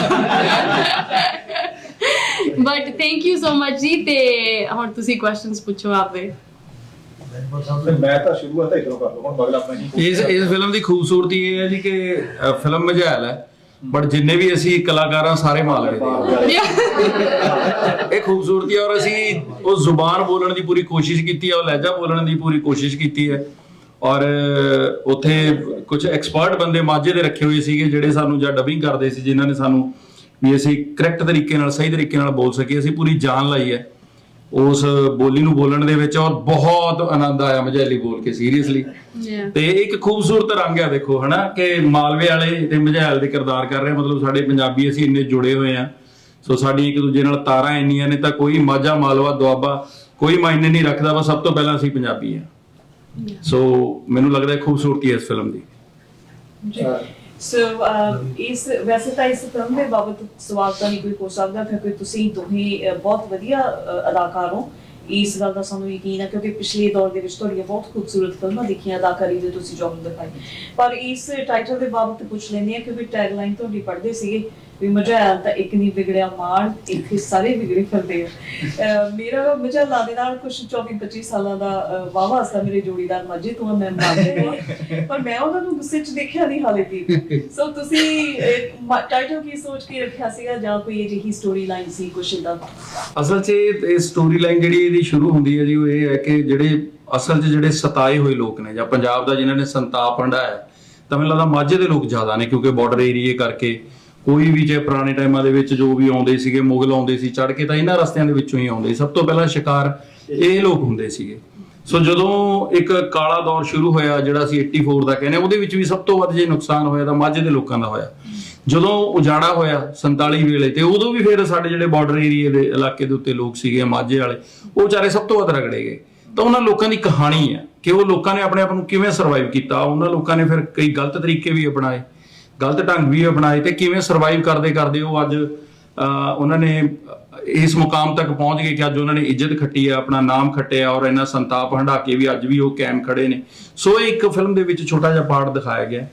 But thank you so much ਜੀ ਤੇ ਹੁਣ ਤੁਸੀਂ ਕੁਐਸਚਨਸ ਪੁੱਛੋ ਆਪਦੇ।
ਮੈਂ ਤਾਂ ਸ਼ੁਰੂਆਤ ਹੀ ਕਰੋ ਕਰ ਲਓ ਹੁਣ ਬਗਲਾ ਆਪਣਾ
ਇਸ ਇਸ ਫਿਲਮ ਦੀ ਖੂਬਸੂਰਤੀ ਇਹ ਹੈ ਜੀ ਕਿ ਫਿਲਮ ਮਝੈਲ ਹੈ। ਬਟ ਜਿੰਨੇ ਵੀ ਅਸੀਂ ਕਲਾਕਾਰ ਸਾਰੇ ਦੇ ਹਾਂ। ਇਹ ਖੂਬਸੂਰਤੀ ਔਰ ਅਸੀਂ ਉਹ ਜ਼ੁਬਾਨ ਬੋਲਣ ਦੀ ਪੂਰੀ ਕੋਸ਼ਿਸ਼ ਕੀਤੀ ਹੈ ਉਹ ਲਹਿਜਾ ਬੋਲਣ ਦੀ ਪੂਰੀ ਕੋਸ਼ਿਸ਼ ਕੀਤੀ ਹੈ। ਔਰ ਉੱਥੇ ਕੁਝ ਐਕਸਪਰਟ ਬੰਦੇ ਮਾਝੇ ਦੇ ਰੱਖੇ ਹੋਏ ਸੀਗੇ ਜਿਹੜੇ ਸਾਨੂੰ ਜਾਂ ਡਬਿੰਗ ਕਰਦੇ ਸੀ ਜਿਨ੍ਹਾਂ ਨੇ ਸਾਨੂੰ ਵੀ ਅਸੀਂ ਕਰੈਕਟ ਤਰੀਕੇ ਨਾਲ ਸਹੀ ਤਰੀਕੇ ਨਾਲ ਬੋਲ ਸਕੀਏ ਅਸੀਂ ਪੂਰੀ ਜਾਨ ਲਾਈ ਹੈ। ਉਸ ਬੋਲੀ ਨੂੰ ਬੋਲਣ ਦੇ ਵਿੱਚ ਔਰ ਬਹੁਤ ਆਨੰਦ ਆਇਆ ਮਝੈਲੀ ਬੋਲ ਕੇ ਸੀਰੀਅਸਲੀ. ਤੇ ਇੱਕ ਖੂਬਸੂਰਤ ਰੰਗ ਹੈ ਦੇਖੋ ਹਨਾ ਕਿ ਮਾਲਵੇ ਵਾਲੇ ਤੇ ਮਝੈਲ ਦੇ ਕਿਰਦਾਰ ਕਰ ਰਹੇ ਮਤਲਬ ਸਾਡੇ ਪੰਜਾਬੀ ਅਸੀਂ ਇੰਨੇ ਜੁੜੇ ਹੋਏ ਆ। ਸੋ ਸਾਡੀ ਇੱਕ ਦੂਜੇ ਨਾਲ ਤਾਰਾਂ ਇੰਨੀਆਂ ਨੇ ਤਾਂ ਕੋਈ ਮਾਝਾ ਮਾਲਵਾ ਦੁਆਬਾ ਕੋਈ ਮਾਇਨੇ ਨਹੀਂ ਰੱਖਦਾ ਬਸ ਸਭ ਤੋਂ ਪਹਿਲਾਂ ਅਸੀਂ ਪੰਜਾਬੀ ਆ। ਸੋ ਮੈਨੂੰ ਲੱਗਦਾ ਹੈ ਖੂਬਸੂਰਤੀ ਹੈ ਇਸ ਫਿਲਮ ਦੀ।
ਸੋ um, ਇਸ, ਵੈਸੇ ਤਾਂ ਇਸ ਫਿਲਮ ਦੇ ਬਾਬਤ ਸਵਾਲ ਤਾਂ ਨਹੀਂ ਕੋਈ ਹੋ ਸਕਦਾ, ਕਿਉਂਕਿ ਤੁਸੀਂ ਦੋਹੇ ਬਹੁਤ ਵਧੀਆ ਅਦਾਕਾਰ ਹੋ। ਇਸ ਗੱਲ ਦਾ ਸਾਨੂੰ ਯਕੀਨ ਹੈ, ਕਿਉਂਕਿ ਪਿਛਲੇ ਦੌਰ ਦੇ ਵਿੱਚ ਤੁਹਾਡੀਆਂ ਬਹੁਤ ਖੂਬਸੂਰਤ ਫਿਲਮਾਂ ਦੇਖੀਆਂ ਅਦਾਕਾਰੀ ਦੇ ਤੁਸੀਂ ਜੋਬ ਦਿਖਾਈ ਪਰ ਇਸ ਟਾਈਟਲ ਦੇ ਬਾਬਤ ਪੁੱਛ ਲੈਂਦੇ ਆ ਕਿਉਂਕਿ ਟੈਗਲਾਈਨ ਤੁਹਾਡੀ ਪੜ੍ਹਦੇ ਸੀਗੇ। ਵੀ ਮਝੈਲ ਤਾਂ ਇੱਕ ਨਹੀਂ ਵਿਗੜਿਆ ਮਾਣ ਇੱਥੇ ਸਾਰੇ ਵਿਗੜੇ ਫਿਰਦੇ ਆ। ਮੇਰਾ ਮਝੈਲਾਂ ਦੇ ਨਾਲ ਕੁਝ 24 25 ਸਾਲਾਂ ਦਾ ਵਾਵਾ ਸਾ ਮੇਰੇ ਜੋੜੀਦਾਰ ਮਾਝੇ ਤੋਂ, ਮੈਂ ਮੰਨਦੀ ਪਰ ਮੈਂ ਉਹਨਾਂ ਨੂੰ ਗੁੱਸੇ 'ਚ ਦੇਖਿਆ ਨਹੀਂ ਹਾਲੇ ਵੀ। ਸੋ ਤੁਸੀਂ ਟਾਈਟਲ ਕੀ ਸੋਚ ਕੇ ਰੱਖਿਆ ਸੀਗਾ? ਜਾਂ ਕੋਈ ਅਜਿਹੀ ਸਟੋਰੀ ਲਾਈਨ ਸੀ ਕੁਛ ਇਦਾਂ
ਅਸਲ 'ਚ ਇਹ ਸਟੋਰੀ ਲਾਈਨ ਜਿਹੜੀ ਇਹਦੀ ਸ਼ੁਰੂ ਹੁੰਦੀ ਹੈ ਜੀ, ਉਹ ਇਹ ਹੈ ਕਿ ਜਿਹੜੇ ਅਸਲ 'ਚ ਜਿਹੜੇ ਸਤਾਏ ਹੋਏ ਲੋਕ ਨੇ, ਜਾਂ ਪੰਜਾਬ ਦਾ ਜਿਨ੍ਹਾਂ ਨੇ ਸੰਤਾਪ ਹੰਢਾਇਆ ਤਾਂ ਮੈਨੂੰ ਲੱਗਦਾ ਮਾਝੇ ਦੇ ਲੋਕ ਜ਼ਿਆਦਾ ਨੇ, ਕਿਉਂਕਿ ਬਾਰਡਰ ਏਰੀਏ ਕਰਕੇ ਕੋਈ ਵੀ ਜੇ ਪੁਰਾਣੇ ਟਾਈਮਾਂ ਦੇ ਵਿੱਚ ਜੋ ਵੀ ਆਉਂਦੇ ਸੀਗੇ, ਮੁਗਲ ਆਉਂਦੇ ਸੀ ਚੜ ਕੇ ਤਾਂ ਇਹਨਾਂ ਰਸਤਿਆਂ ਦੇ ਵਿੱਚੋਂ ਹੀ ਆਉਂਦੇ। ਸਭ ਤੋਂ ਪਹਿਲਾਂ ਸ਼ਿਕਾਰ ਇਹ ਲੋਕ ਹੁੰਦੇ ਸੀਗੇ। ਸੋ ਜਦੋਂ ਇੱਕ ਕਾਲਾ ਦੌਰ ਸ਼ੁਰੂ ਹੋਇਆ, ਜਿਹੜਾ ਅਸੀਂ 84 ਦਾ ਕਹਿੰਦੇ, ਉਹਦੇ ਵਿੱਚ ਵੀ ਸਭ ਤੋਂ ਵੱਧ ਜੇ ਨੁਕਸਾਨ ਹੋਇਆ ਤਾਂ ਮਾਝੇ ਦੇ ਲੋਕਾਂ ਦਾ ਹੋਇਆ। ਜਦੋਂ ਉਜਾੜਾ ਹੋਇਆ 47 ਵੇਲੇ, ਤੇ ਉਦੋਂ ਵੀ ਫਿਰ ਸਾਡੇ ਜਿਹੜੇ ਬਾਰਡਰ ਏਰੀਏ ਦੇ ਇਲਾਕੇ ਦੇ ਉੱਤੇ ਲੋਕ ਸੀਗੇ, ਮਾਝੇ ਵਾਲੇ, ਉਹ ਵਿਚਾਰੇ ਸਭ ਤੋਂ ਵੱਧ ਰਗੜੇ ਗਏ। ਤਾਂ ਉਹਨਾਂ ਲੋਕਾਂ ਦੀ ਕਹਾਣੀ ਹੈ ਕਿ ਉਹ ਲੋਕਾਂ ਨੇ ਆਪਣੇ ਆਪ ਨੂੰ ਕਿਵੇਂ ਸਰਵਾਈਵ ਕੀਤਾ, ਉਹਨਾਂ ਲੋਕਾਂ ਨੇ ਫਿਰ ਕਈ ਗਲਤ ਤਰੀਕੇ ਵੀ ਅਪਣਾਏ। ਗਲਤ ਢੰਗ ਵੀ ਅਪਣਾਏ ਤੇ ਕਿਵੇਂ ਸਰਵਾਈਵ ਕਰਦੇ ਕਰਦੇ ਉਹ ਅੱਜ ਅਹ, ਉਹਨਾਂ ਨੇ ਇਸ ਮੁਕਾਮ ਤੱਕ ਪਹੁੰਚ ਗਏ ਕਿ ਅੱਜ ਉਹਨਾਂ ਨੇ ਇੱਜ਼ਤ ਖੱਟੀ ਹੈ ਆਪਣਾ ਨਾਮ ਖੱਟਿਆ ਔਰ ਇਹਨਾਂ ਸੰਤਾਪ ਹੰਢਾ ਕੇ ਵੀ ਅੱਜ ਵੀ ਉਹ ਕਾਇਮ ਖੜੇ ਨੇ। ਸੋ ਇਹ ਇੱਕ ਫਿਲਮ ਦੇ ਵਿੱਚ ਛੋਟਾ ਜਿਹਾ ਪਾਰਟ ਦਿਖਾਇਆ ਗਿਆ।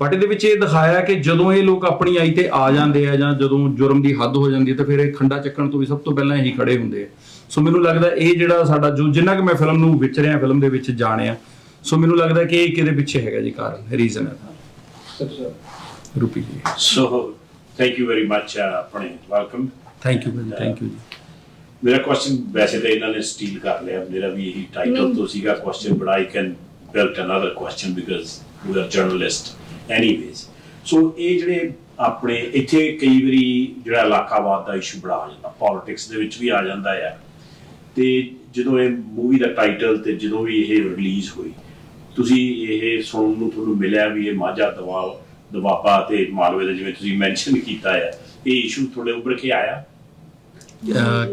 ਬਟ ਇਹਦੇ ਵਿੱਚ ਇਹ ਦਿਖਾਇਆ ਕਿ ਜਦੋਂ ਇਹ ਲੋਕ ਆਪਣੀ ਆਈ ਤੇ ਆ ਜਾਂਦੇ ਆ ਜਾਂ ਜਦੋਂ ਜੁਰਮ ਦੀ ਹੱਦ ਹੋ ਜਾਂਦੀ ਹੈ ਤਾਂ ਫਿਰ ਇਹ ਖੰਡਾ ਚੱਕਣ ਤੋਂ ਵੀ ਸਭ ਤੋਂ ਪਹਿਲਾਂ ਇਹੀ ਖੜੇ ਹੁੰਦੇ ਆ। ਸੋ ਮੈਨੂੰ ਲੱਗਦਾ ਇਹ ਜਿਹੜਾ ਸਾਡਾ ਜੋ ਜਿੰਨਾ ਕਿ ਮੈਂ ਫਿਲਮ ਨੂੰ ਵਿਚਰਿਆ ਫਿਲਮ ਦੇ ਵਿੱਚ ਜਾਣਿਆ ਸੋ ਮੈਨੂੰ ਲੱਗਦਾ ਕਿ ਇਹ ਕਿਹਦੇ ਪਿੱਛੇ ਹੈਗਾ ਜੀ ਕਾਰਨ ਰੀਜ਼ਨ ਹੈ। ਰੂਪੀ ਜੀ।
So, thank you very much, uh, Pranay. Welcome.
Thank you thank you ਜੀ
ਮੇਰਾ ਕੁਐਸਚਨ ਵੈਸੇ ਤਾਂ ਇਹਨਾਂ ਨੇ ਸਟੀਲ ਕਰ ਲਿਆ। ਮੇਰਾ ਵੀ ਇਹੀ ਟਾਈਟਲ ਤੋਂ ਸੀਗਾ question but I can build another question because we are journalist anyways so ਇਹ ਜਿਹੜੇ ਆਪਣੇ ਇੱਥੇ ਕਈ ਵਾਰੀ ਜਿਹੜਾ ਇਲਾਕਾਵਾਦ ਦਾ ਇਸ਼ੂ ਬੜਾ ਆ ਜਾਂਦਾ। ਪੋਲਿਟਿਕਸ ਦੇ ਵਿੱਚ ਵੀ ਆ ਜਾਂਦਾ ਹੈ ਤੇ ਜਦੋਂ ਇਹ ਮੂਵੀ ਦਾ ਟਾਈਟਲ ਤੇ ਜਦੋਂ ਵੀ ਇਹ ਰਿਲੀਜ਼ ਹੋਈ ਤੁਸੀਂ ਇਹ ਸੁਣਨ ਨੂੰ ਤੁਹਾਨੂੰ ਮਿਲਿਆ ਵੀ ਇਹ ਮਾਝਾ ਦਵਾ ਦਵਾਪਾ ਤੇ ਮਾਲਵੇ ਦਾ ਜਿਵੇਂ ਤੁਸੀਂ ਮੈਂਸ਼ਨ ਕੀਤਾ ਹੈ ਇਹ ਇਸ਼ੂ ਤੁਹਾਡੇ ਉੱਪਰ ਕੇ ਆਇਆ?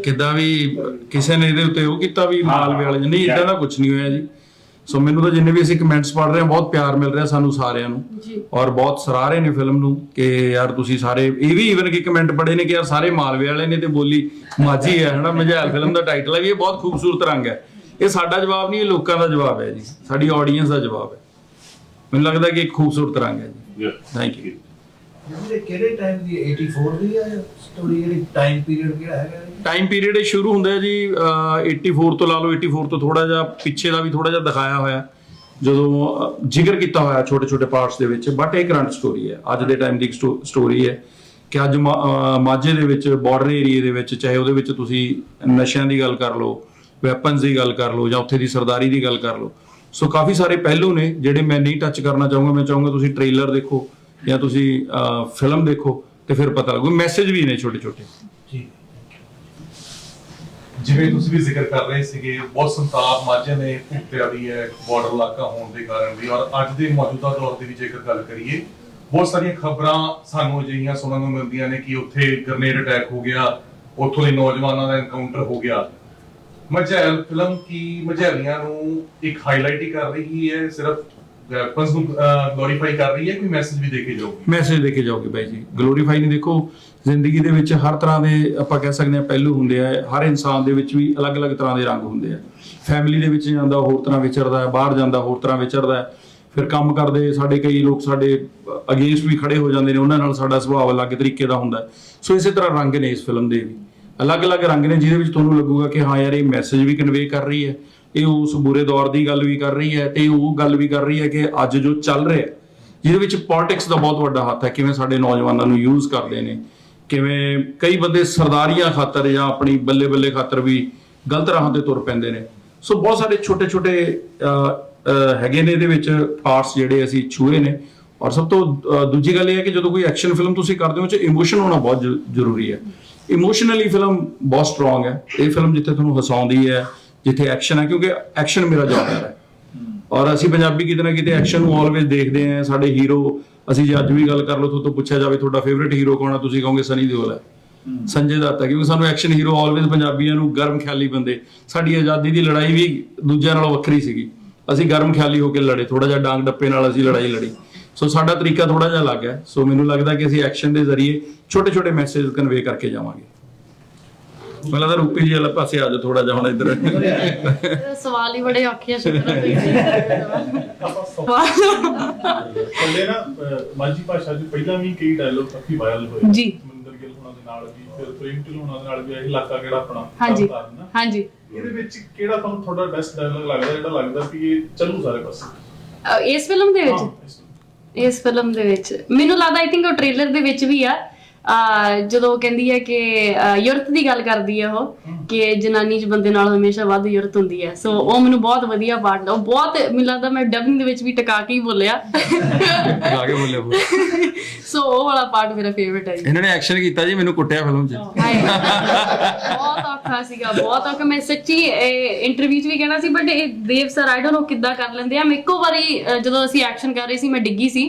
ਕਿੱਦਾਂ ਵੀ ਕਿਸੇ ਨੇ ਇਹਦੇ ਉੱਤੇ ਉਹ ਕੀਤਾ ਵੀ ਮਾਲਵੇ ਵਾਲੇ। ਨਹੀਂ ਇਦਾਂ ਦਾ ਕੁਝ ਨਹੀਂ ਹੋਇਆ ਜੀ। ਸੋ ਮੈਨੂੰ ਤਾਂ ਜਿੰਨੇ ਵੀ ਅਸੀਂ ਕਮੈਂਟਸ ਪੜ੍ਹ ਰਹੇ ਹਾਂ ਬਹੁਤ ਪਿਆਰ ਮਿਲ ਰਿਹਾ ਸਾਨੂੰ ਸਾਰਿਆਂ ਨੂੰ। ਔਰ ਬਹੁਤ ਸਰਾਹ ਰਹੇ ਨੇ ਫਿਲਮ ਨੂੰ ਕਿ ਯਾਰ ਤੁਸੀਂ ਸਾਰੇ ਇਹ ਵੀ ਇਵਨ ਕਿ ਕਮੈਂਟ ਪੜ੍ਹੇ ਨੇ ਕਿ ਯਾਰ ਸਾਰੇ ਮਾਲਵੇ ਵਾਲੇ ਨੇ ਤੇ ਬੋਲੀ ਮਾਝੀ ਹੈ ਹਨਾ? ਮਝੈਲ ਫਿਲਮ ਦਾ ਟਾਈਟਲ ਹੈ ਵੀ ਇਹ ਬਹੁਤ ਖੂਬਸੂਰਤ ਰੰਗ ਹੈ। ਇਹ ਸਾਡਾ ਜਵਾਬ ਨਹੀਂ ਇਹ ਲੋਕਾਂ ਦਾ ਜਵਾਬ ਹੈ ਜੀ। ਸਾਡੀ ਆਡੀਅנס ਦਾ ਜਵਾਬ ਹੈ। ਮੈਨੂੰ ਲੱਗਦਾ ਕਿ ਇੱਕ ਖੂਬਸੂਰਤ ਰੰਗ ਹੈ ਜੀ। ਥੈਂਕ ਯੂ
ਜਿਹੜੇ ਕਿਹੜੇ ਟਾਈਮ ਦੀ 84 ਦੀ ਹੈ ਸਟੋਰੀ ਜਿਹੜੀ ਟਾਈਮ ਪੀਰੀਅਡ ਕਿਹੜਾ ਹੈਗਾ?
ਟਾਈਮ ਪੀਰੀਅਡ ਇਹ ਸ਼ੁਰੂ ਹੁੰਦਾ ਜੀ ਅਹ 84 ਤੋਂ ਲਾ ਲਓ 84 ਤੋਂ ਥੋੜਾ ਜਿਹਾ ਪਿੱਛੇ ਦਾ ਵੀ ਥੋੜਾ ਜਿਹਾ ਦਿਖਾਇਆ ਹੋਇਆ। ਜਦੋਂ ਜ਼ਿਕਰ ਕੀਤਾ ਹੋਇਆ ਛੋਟੇ ਛੋਟੇ ਪਾਰਟਸ ਦੇ ਵਿੱਚ ਬਟ ਇਹ ਕਰੰਟ ਸਟੋਰੀ ਹੈ। ਅੱਜ ਦੇ ਟਾਈਮ ਦੀ ਸਟੋਰੀ ਹੈ ਕਿ ਅੱਜ ਮਾਝੇ ਦੇ ਵਿੱਚ ਬਾਰਡਰ ਏਰੀਆ ਦੇ ਵਿੱਚ ਚਾਹੇ ਉਹਦੇ ਵਿੱਚ ਤੁਸੀਂ ਨਸ਼ਿਆਂ ਦੀ ਗੱਲ ਕਰ ਲਓ ਵੈਪਨਸ ਦੀ ਗੱਲ ਕਰ ਲਓ ਜਾਂ ਉੱਥੇ ਦੀ ਸਰਦਾਰੀ ਦੀ ਗੱਲ ਕਰ ਲਓ ਸੋ ਕਾਫੀ ਸਾਰੇ ਪਹਿਲੂ ਨੇ ਜਿਹੜੇ ਮੈਂ ਨਹੀਂ ਟੱਚ ਕਰਨਾ ਚਾਹੂੰਗਾ। ਮੈਂ ਚਾਹੂੰਗਾ ਤੁਸੀਂ ਟ੍ਰੇਲਰ ਦੇਖੋ ਜਾਂ ਤੁਸੀਂ ਫਿਲਮ ਦੇਖੋ ਤੇ ਫਿਰ ਪਤਾ ਲੱਗੂ। ਮੈਸੇਜ ਵੀ ਨੇ ਛੋਟੇ ਛੋਟੇ
ਜੀ। ਜਿਵੇਂ ਤੁਸੀਂ ਵੀ ਜ਼ਿਕਰ ਕਰ ਰਹੇ ਸੀਗੇ, ਬਹੁਤ ਸੰਤਾਪ ਮਾਝੇ ਨੇ ਭੁਗਤਿਆ ਵੀ ਹੈ ਬਾਰਡਰ ਇਲਾਕਾ ਹੋਣ ਦੇ ਕਾਰਨ ਵੀ। ਔਰ ਅੱਜ ਦੇ ਮੌਜੂਦਾ ਦੌਰ ਦੇ ਵਿੱਚ ਜੇਕਰ ਗੱਲ ਕਰੀਏ, ਬਹੁਤ ਸਾਰੀਆਂ ਖਬਰਾਂ ਸਾਨੂੰ ਅਜਿਹੀਆਂ ਸੁਣਨ ਨੂੰ ਮਿਲਦੀਆਂ ਨੇ ਕਿ ਉੱਥੇ ਗ੍ਰਨੇਡ ਅਟੈਕ ਹੋ ਗਿਆ, ਉੱਥੋਂ ਦੇ ਨੌਜਵਾਨਾਂ ਦਾ ਐਨਕਾਊਂਟਰ ਹੋ ਗਿਆ। ਮਝੈਲ ਫਿਲਮ ਕੀ ਮਝੈਲੀਆਂ ਨੂੰ ਇੱਕ ਹਾਈਲਾਈਟ ਹੀ ਕਰ ਰਹੀ ਹੈ, ਸਿਰਫ ਵੈਪਨਸ ਨੂੰ ਗਲੋਰੀਫਾਈ ਕਰ ਰਹੀ ਹੈ, ਕੋਈ ਮੈਸੇਜ ਵੀ ਦੇ ਕੇ ਜਾਊਗੀ?
ਮੈਸੇਜ ਦੇ ਕੇ ਜਾਓਗੇ ਬਾਈ ਜੀ। ਗਲੋਰੀਫਾਈ ਨਹੀਂ ਦੇਖੋ, ਜ਼ਿੰਦਗੀ ਦੇ ਵਿੱਚ ਹਰ ਤਰ੍ਹਾਂ ਦੇ ਆਪਾਂ ਕਹਿ ਸਕਦੇ ਹਾਂ ਪਹਿਲੂ ਹੁੰਦੇ ਆ, ਹਰ ਇਨਸਾਨ ਦੇ ਵਿੱਚ ਵੀ ਅਲੱਗ-ਅਲੱਗ ਤਰ੍ਹਾਂ ਦੇ ਰੰਗ ਹੁੰਦੇ ਆ। ਫੈਮਿਲੀ ਦੇ ਵਿੱਚ ਜਾਂਦਾ, ਹੋਰ ਤਰ੍ਹਾਂ ਵਿਚਰਦਾ ਹੈ ਬਾਹਰ ਜਾਂਦਾ, ਹੋਰ ਤਰ੍ਹਾਂ ਵਿਚਰਦਾ ਹੈ। ਫਿਰ ਕੰਮ ਕਰਦੇ, ਸਾਡੇ ਕਈ ਲੋਕ ਸਾਡੇ ਅਗੇਂਸਟ ਵੀ ਖੜੇ ਹੋ ਜਾਂਦੇ ਨੇ, ਉਹਨਾਂ ਨਾਲ ਸਾਡਾ ਸੁਭਾਅ ਅਲੱਗ ਤਰੀਕੇ ਦਾ ਹੁੰਦਾ ਹੈ। ਸੋ ਇਸੇ ਤਰ੍ਹਾਂ ਰੰਗ ਨੇ ਇਸ ਫਿਲਮ ਦੇ ਵੀ। ਅਲੱਗ-ਅਲੱਗ ਰੰਗ ਨੇ ਜਿਹਦੇ ਵਿੱਚ ਤੁਹਾਨੂੰ ਲੱਗੂਗਾ ਕਿ ਹਾਂ ਯਾਰ ਇਹ ਮੈਸੇਜ ਵੀ ਕਨਵੇ ਕਰ ਰਹੀ ਹੈ, ਇਹ ਉਸ ਬੁਰੇ ਦੌਰ ਦੀ ਗੱਲ ਵੀ ਕਰ ਰਹੀ ਹੈ ਤੇ ਉਹ ਗੱਲ ਵੀ ਕਰ ਰਹੀ ਹੈ ਕਿ ਅੱਜ ਜੋ ਚੱਲ ਰਿਹਾ ਜਿਹਦੇ ਵਿੱਚ ਪੋਲਿਟਿਕਸ ਦਾ ਬਹੁਤ ਵੱਡਾ ਹੱਥ ਹੈ, ਕਿਵੇਂ ਸਾਡੇ ਨੌਜਵਾਨਾਂ ਨੂੰ ਯੂਜ਼ ਕਰਦੇ ਨੇ, ਕਿਵੇਂ ਕਈ ਬੰਦੇ ਸਰਦਾਰੀਆਂ ਖਾਤਰ ਜਾਂ ਆਪਣੀ ਬੱਲੇ ਬੱਲੇ ਖਾਤਰ ਵੀ ਗਲਤ ਰਾਹਾਂ ਤੇ ਤੁਰ ਪੈਂਦੇ ਨੇ। ਸੋ ਬਹੁਤ ਸਾਰੇ ਛੋਟੇ ਛੋਟੇ ਹੈਗੇ ਨੇ ਇਹਦੇ ਵਿੱਚ ਪਾਰਟਸ ਜਿਹੜੇ ਅਸੀਂ ਛੂਏ ਨੇ। ਔਰ ਸਭ ਤੋਂ ਦੂਜੀ ਗੱਲ ਇਹ ਹੈ ਕਿ ਜਦੋਂ ਕੋਈ ਐਕਸ਼ਨ ਫਿਲਮ ਤੁਸੀਂ ਕਰਦੇ ਹੋ ਚ ਇਮੋਸ਼ਨ ਹੋਣਾ ਬਹੁਤ ਜ- ਜ਼ਰੂਰੀ ਹੈ। ਇਮੋਸ਼ਨਲੀ ਫਿਲਮ ਬਹੁਤ ਸਟਰੋਂਗ ਹੈ ਇਹ ਫਿਲਮ ਜਿੱਥੇ ਤੁਹਾਨੂੰ ਹਸਾਉਂਦੀ ਹੈ ਜਿੱਥੇ ਐਕਸ਼ਨ ਹੈ ਕਿਉਂਕਿ ਐਕਸ਼ਨ ਮੇਰਾ ਜੌਨਰ ਹੈ ਔਰ ਅਸੀਂ ਪੰਜਾਬੀ ਕਿਤੇ ਨਾ ਕਿਤੇ ਐਕਸ਼ਨ ਨੂੰ ਆਲਵੇਜ਼ ਦੇਖਦੇ ਆਂ ਸਾਡੇ ਹੀਰੋ ਅਸੀਂ ਜੇ ਅੱਜ ਵੀ ਗੱਲ ਕਰ ਲਓ ਤੁਹਾਨੂੰ ਪੁੱਛਿਆ ਜਾਵੇ ਤੁਹਾਡਾ ਫੇਵਰਿਟ ਹੀਰੋ ਕੌਣ ਹੈ ਤੁਸੀਂ ਕਹੋਗੇ ਸਨੀ ਦਿਓਲ ਹੈ ਸੰਜੇ ਦੱਤ ਕਿਉਂਕਿ ਸਾਨੂੰ ਐਕਸ਼ਨ ਹੀਰੋ ਆਲਵੇਜ਼ ਪੰਜਾਬੀਆਂ ਨੂੰ ਗਰਮ ਖਿਆਲੀ ਬੰਦੇ ਸਾਡੀ ਆਜ਼ਾਦੀ ਦੀ ਲੜਾਈ ਵੀ ਦੂਜਿਆਂ ਨਾਲੋਂ ਵੱਖਰੀ ਸੀਗੀ ਅਸੀਂ ਗਰਮ ਖਿਆਲੀ ਹੋ ਕੇ ਲੜੇ ਥੋੜਾ ਜਿਹਾ ਡਾਂਗ ਡੱਪੇ ਨਾਲ ਅਸੀਂ ਲੜਾਈ ਲੜੀ ਸੋ ਸਾਡਾ ਤਰੀਕਾ ਥੋੜਾ ਜਿਹਾ ਅਲੱਗ ਹੈ। ਸੋ ਮੈਨੂੰ ਲੱਗਦਾ ਕਿ ਅਸੀਂ ਐਕਸ਼ਨ ਦੇ ਜ਼ਰੀਏ ਛੋਟੇ ਛੋਟੇ ਮੈਸੇਜ ਕਨਵੇ ਕਰਕੇ ਜਾਵਾਂਗੇ। ਮੈਨੂੰ ਲੱਗਦਾ ਰੂਪੀ ਜੀ ਵਾਲੇ ਪਾਸੇ ਆ ਜਾ ਥੋੜਾ ਜਿਹਾ ਹੁਣ ਇੱਧਰ।
ਸਵਾਲ ਹੀ ਬੜੇ ਔਖੇ ਆ ਸ਼ੁਕਰ
ਥੱਲੇ ਨਾ ਅਹ, ਮਾਝੀ ਭਾਸ਼ਾ 'ਚ ਪਹਿਲਾਂ ਵੀ ਕਈ ਡਾਇਲੋਗ ਕਾਫੀ ਵਾਇਰਲ ਹੋਏ।
ਜੀ।
ਸਮਿੰਦਰ ਗਿੱਲ ਹੋਣਾ ਦੇ ਨਾਲ ਵੀ ਫਿਰ ਪ੍ਰੇਮ ਢਿੱਲੋਂ ਹੋਣਾ ਦੇ ਨਾਲ ਵੀ ਇਹ ਇਲਾਕਾ ਕਿਹੜਾ ਆਪਣਾ?
ਹਾਂਜੀ।
ਤਰਨਤਾਰਨ ਨਾ।
ਹਾਂਜੀ।
ਇਹਦੇ ਵਿੱਚ ਕਿਹੜਾ ਤੁਹਾਨੂੰ ਤੁਹਾਡਾ ਬੈਸਟ ਡਾਇਲੋਗ ਲੱਗਦਾ ਜਿਹੜਾ ਲੱਗਦਾ ਵੀ ਇਹ ਚੱਲੂ ਸਾਰੇ ਪਾਸੇ?
ਇਸ ਫਿਲਮ ਦੇ ਵਿੱਚ?
ਹਾਂ, ਇਸ-
ਫਿਲਮ ਦੇ ਵਿੱਚ। ਮੈਨੂੰ ਲੱਗਦਾ ਆਈ ਥਿੰਕ ਉਹ ਟ੍ਰੇਲਰ ਦੇ ਵਿੱਚ ਵੀ ਆ। ਜਦੋਂ ਕਹਿੰਦੀ ਹੈ ਕਿ ਯੁਰਤ ਦੀ ਗੱਲ ਕਰਦੀ ਹੈ ਉਹ ਕਿ ਜਨਾਨੀ ਚ ਬੰਦੇ ਨਾਲ ਹਮੇਸ਼ਾ ਵੱਧ ਯੁਰਤ ਹੁੰਦੀ ਹੈ। ਸੋ ਉਹ ਮੈਨੂੰ ਬਹੁਤ ਵਧੀਆ ਪਾਰਟ ਉਹ ਬਹੁਤ ਮੈਨੂੰ ਲੱਗਦਾ ਮੈਂ ਡਬਿੰਗ ਦੇ ਵਿੱਚ ਵੀ ਟਕਾ ਕੇ ਹੀ ਬੋਲਿਆ।
ਆ ਕੇ ਬੋਲੇ
ਸੋ ਉਹ ਵਾਲਾ ਪਾਰਟ ਮੇਰਾ ਫੇਵਰਿਟ ਹੈ ਜੀ।
ਇਹਨਾਂ ਨੇ ਐਕਸ਼ਨ ਕੀਤਾ ਜੀ ਮੈਨੂੰ ਕੁੱਟਿਆ ਫਿਲਮ 'ਚ।
ਬਹੁਤ ਔਖਾ ਸੀਗਾ ਬਹੁਤ ਔਖਾ। ਮੈਂ ਸੱਚੀ ਇੰਟਰਵਿਊ 'ਚ ਵੀ ਕਹਿਣਾ ਸੀ ਬਟ ਇਹ ਦੇਵ ਸਰ ਆਈ ਡੋਨਟ ਨੋ ਕਿੱਦਾਂ ਕਰ ਲੈਂਦੇ ਆ। ਮੈਂ ਇੱਕੋ ਵਾਰੀ ਜਦੋਂ ਅਸੀਂ ਐਕਸ਼ਨ ਕਰ ਰਹੇ ਸੀ ਮੈਂ ਡਿੱਗੀ ਸੀ।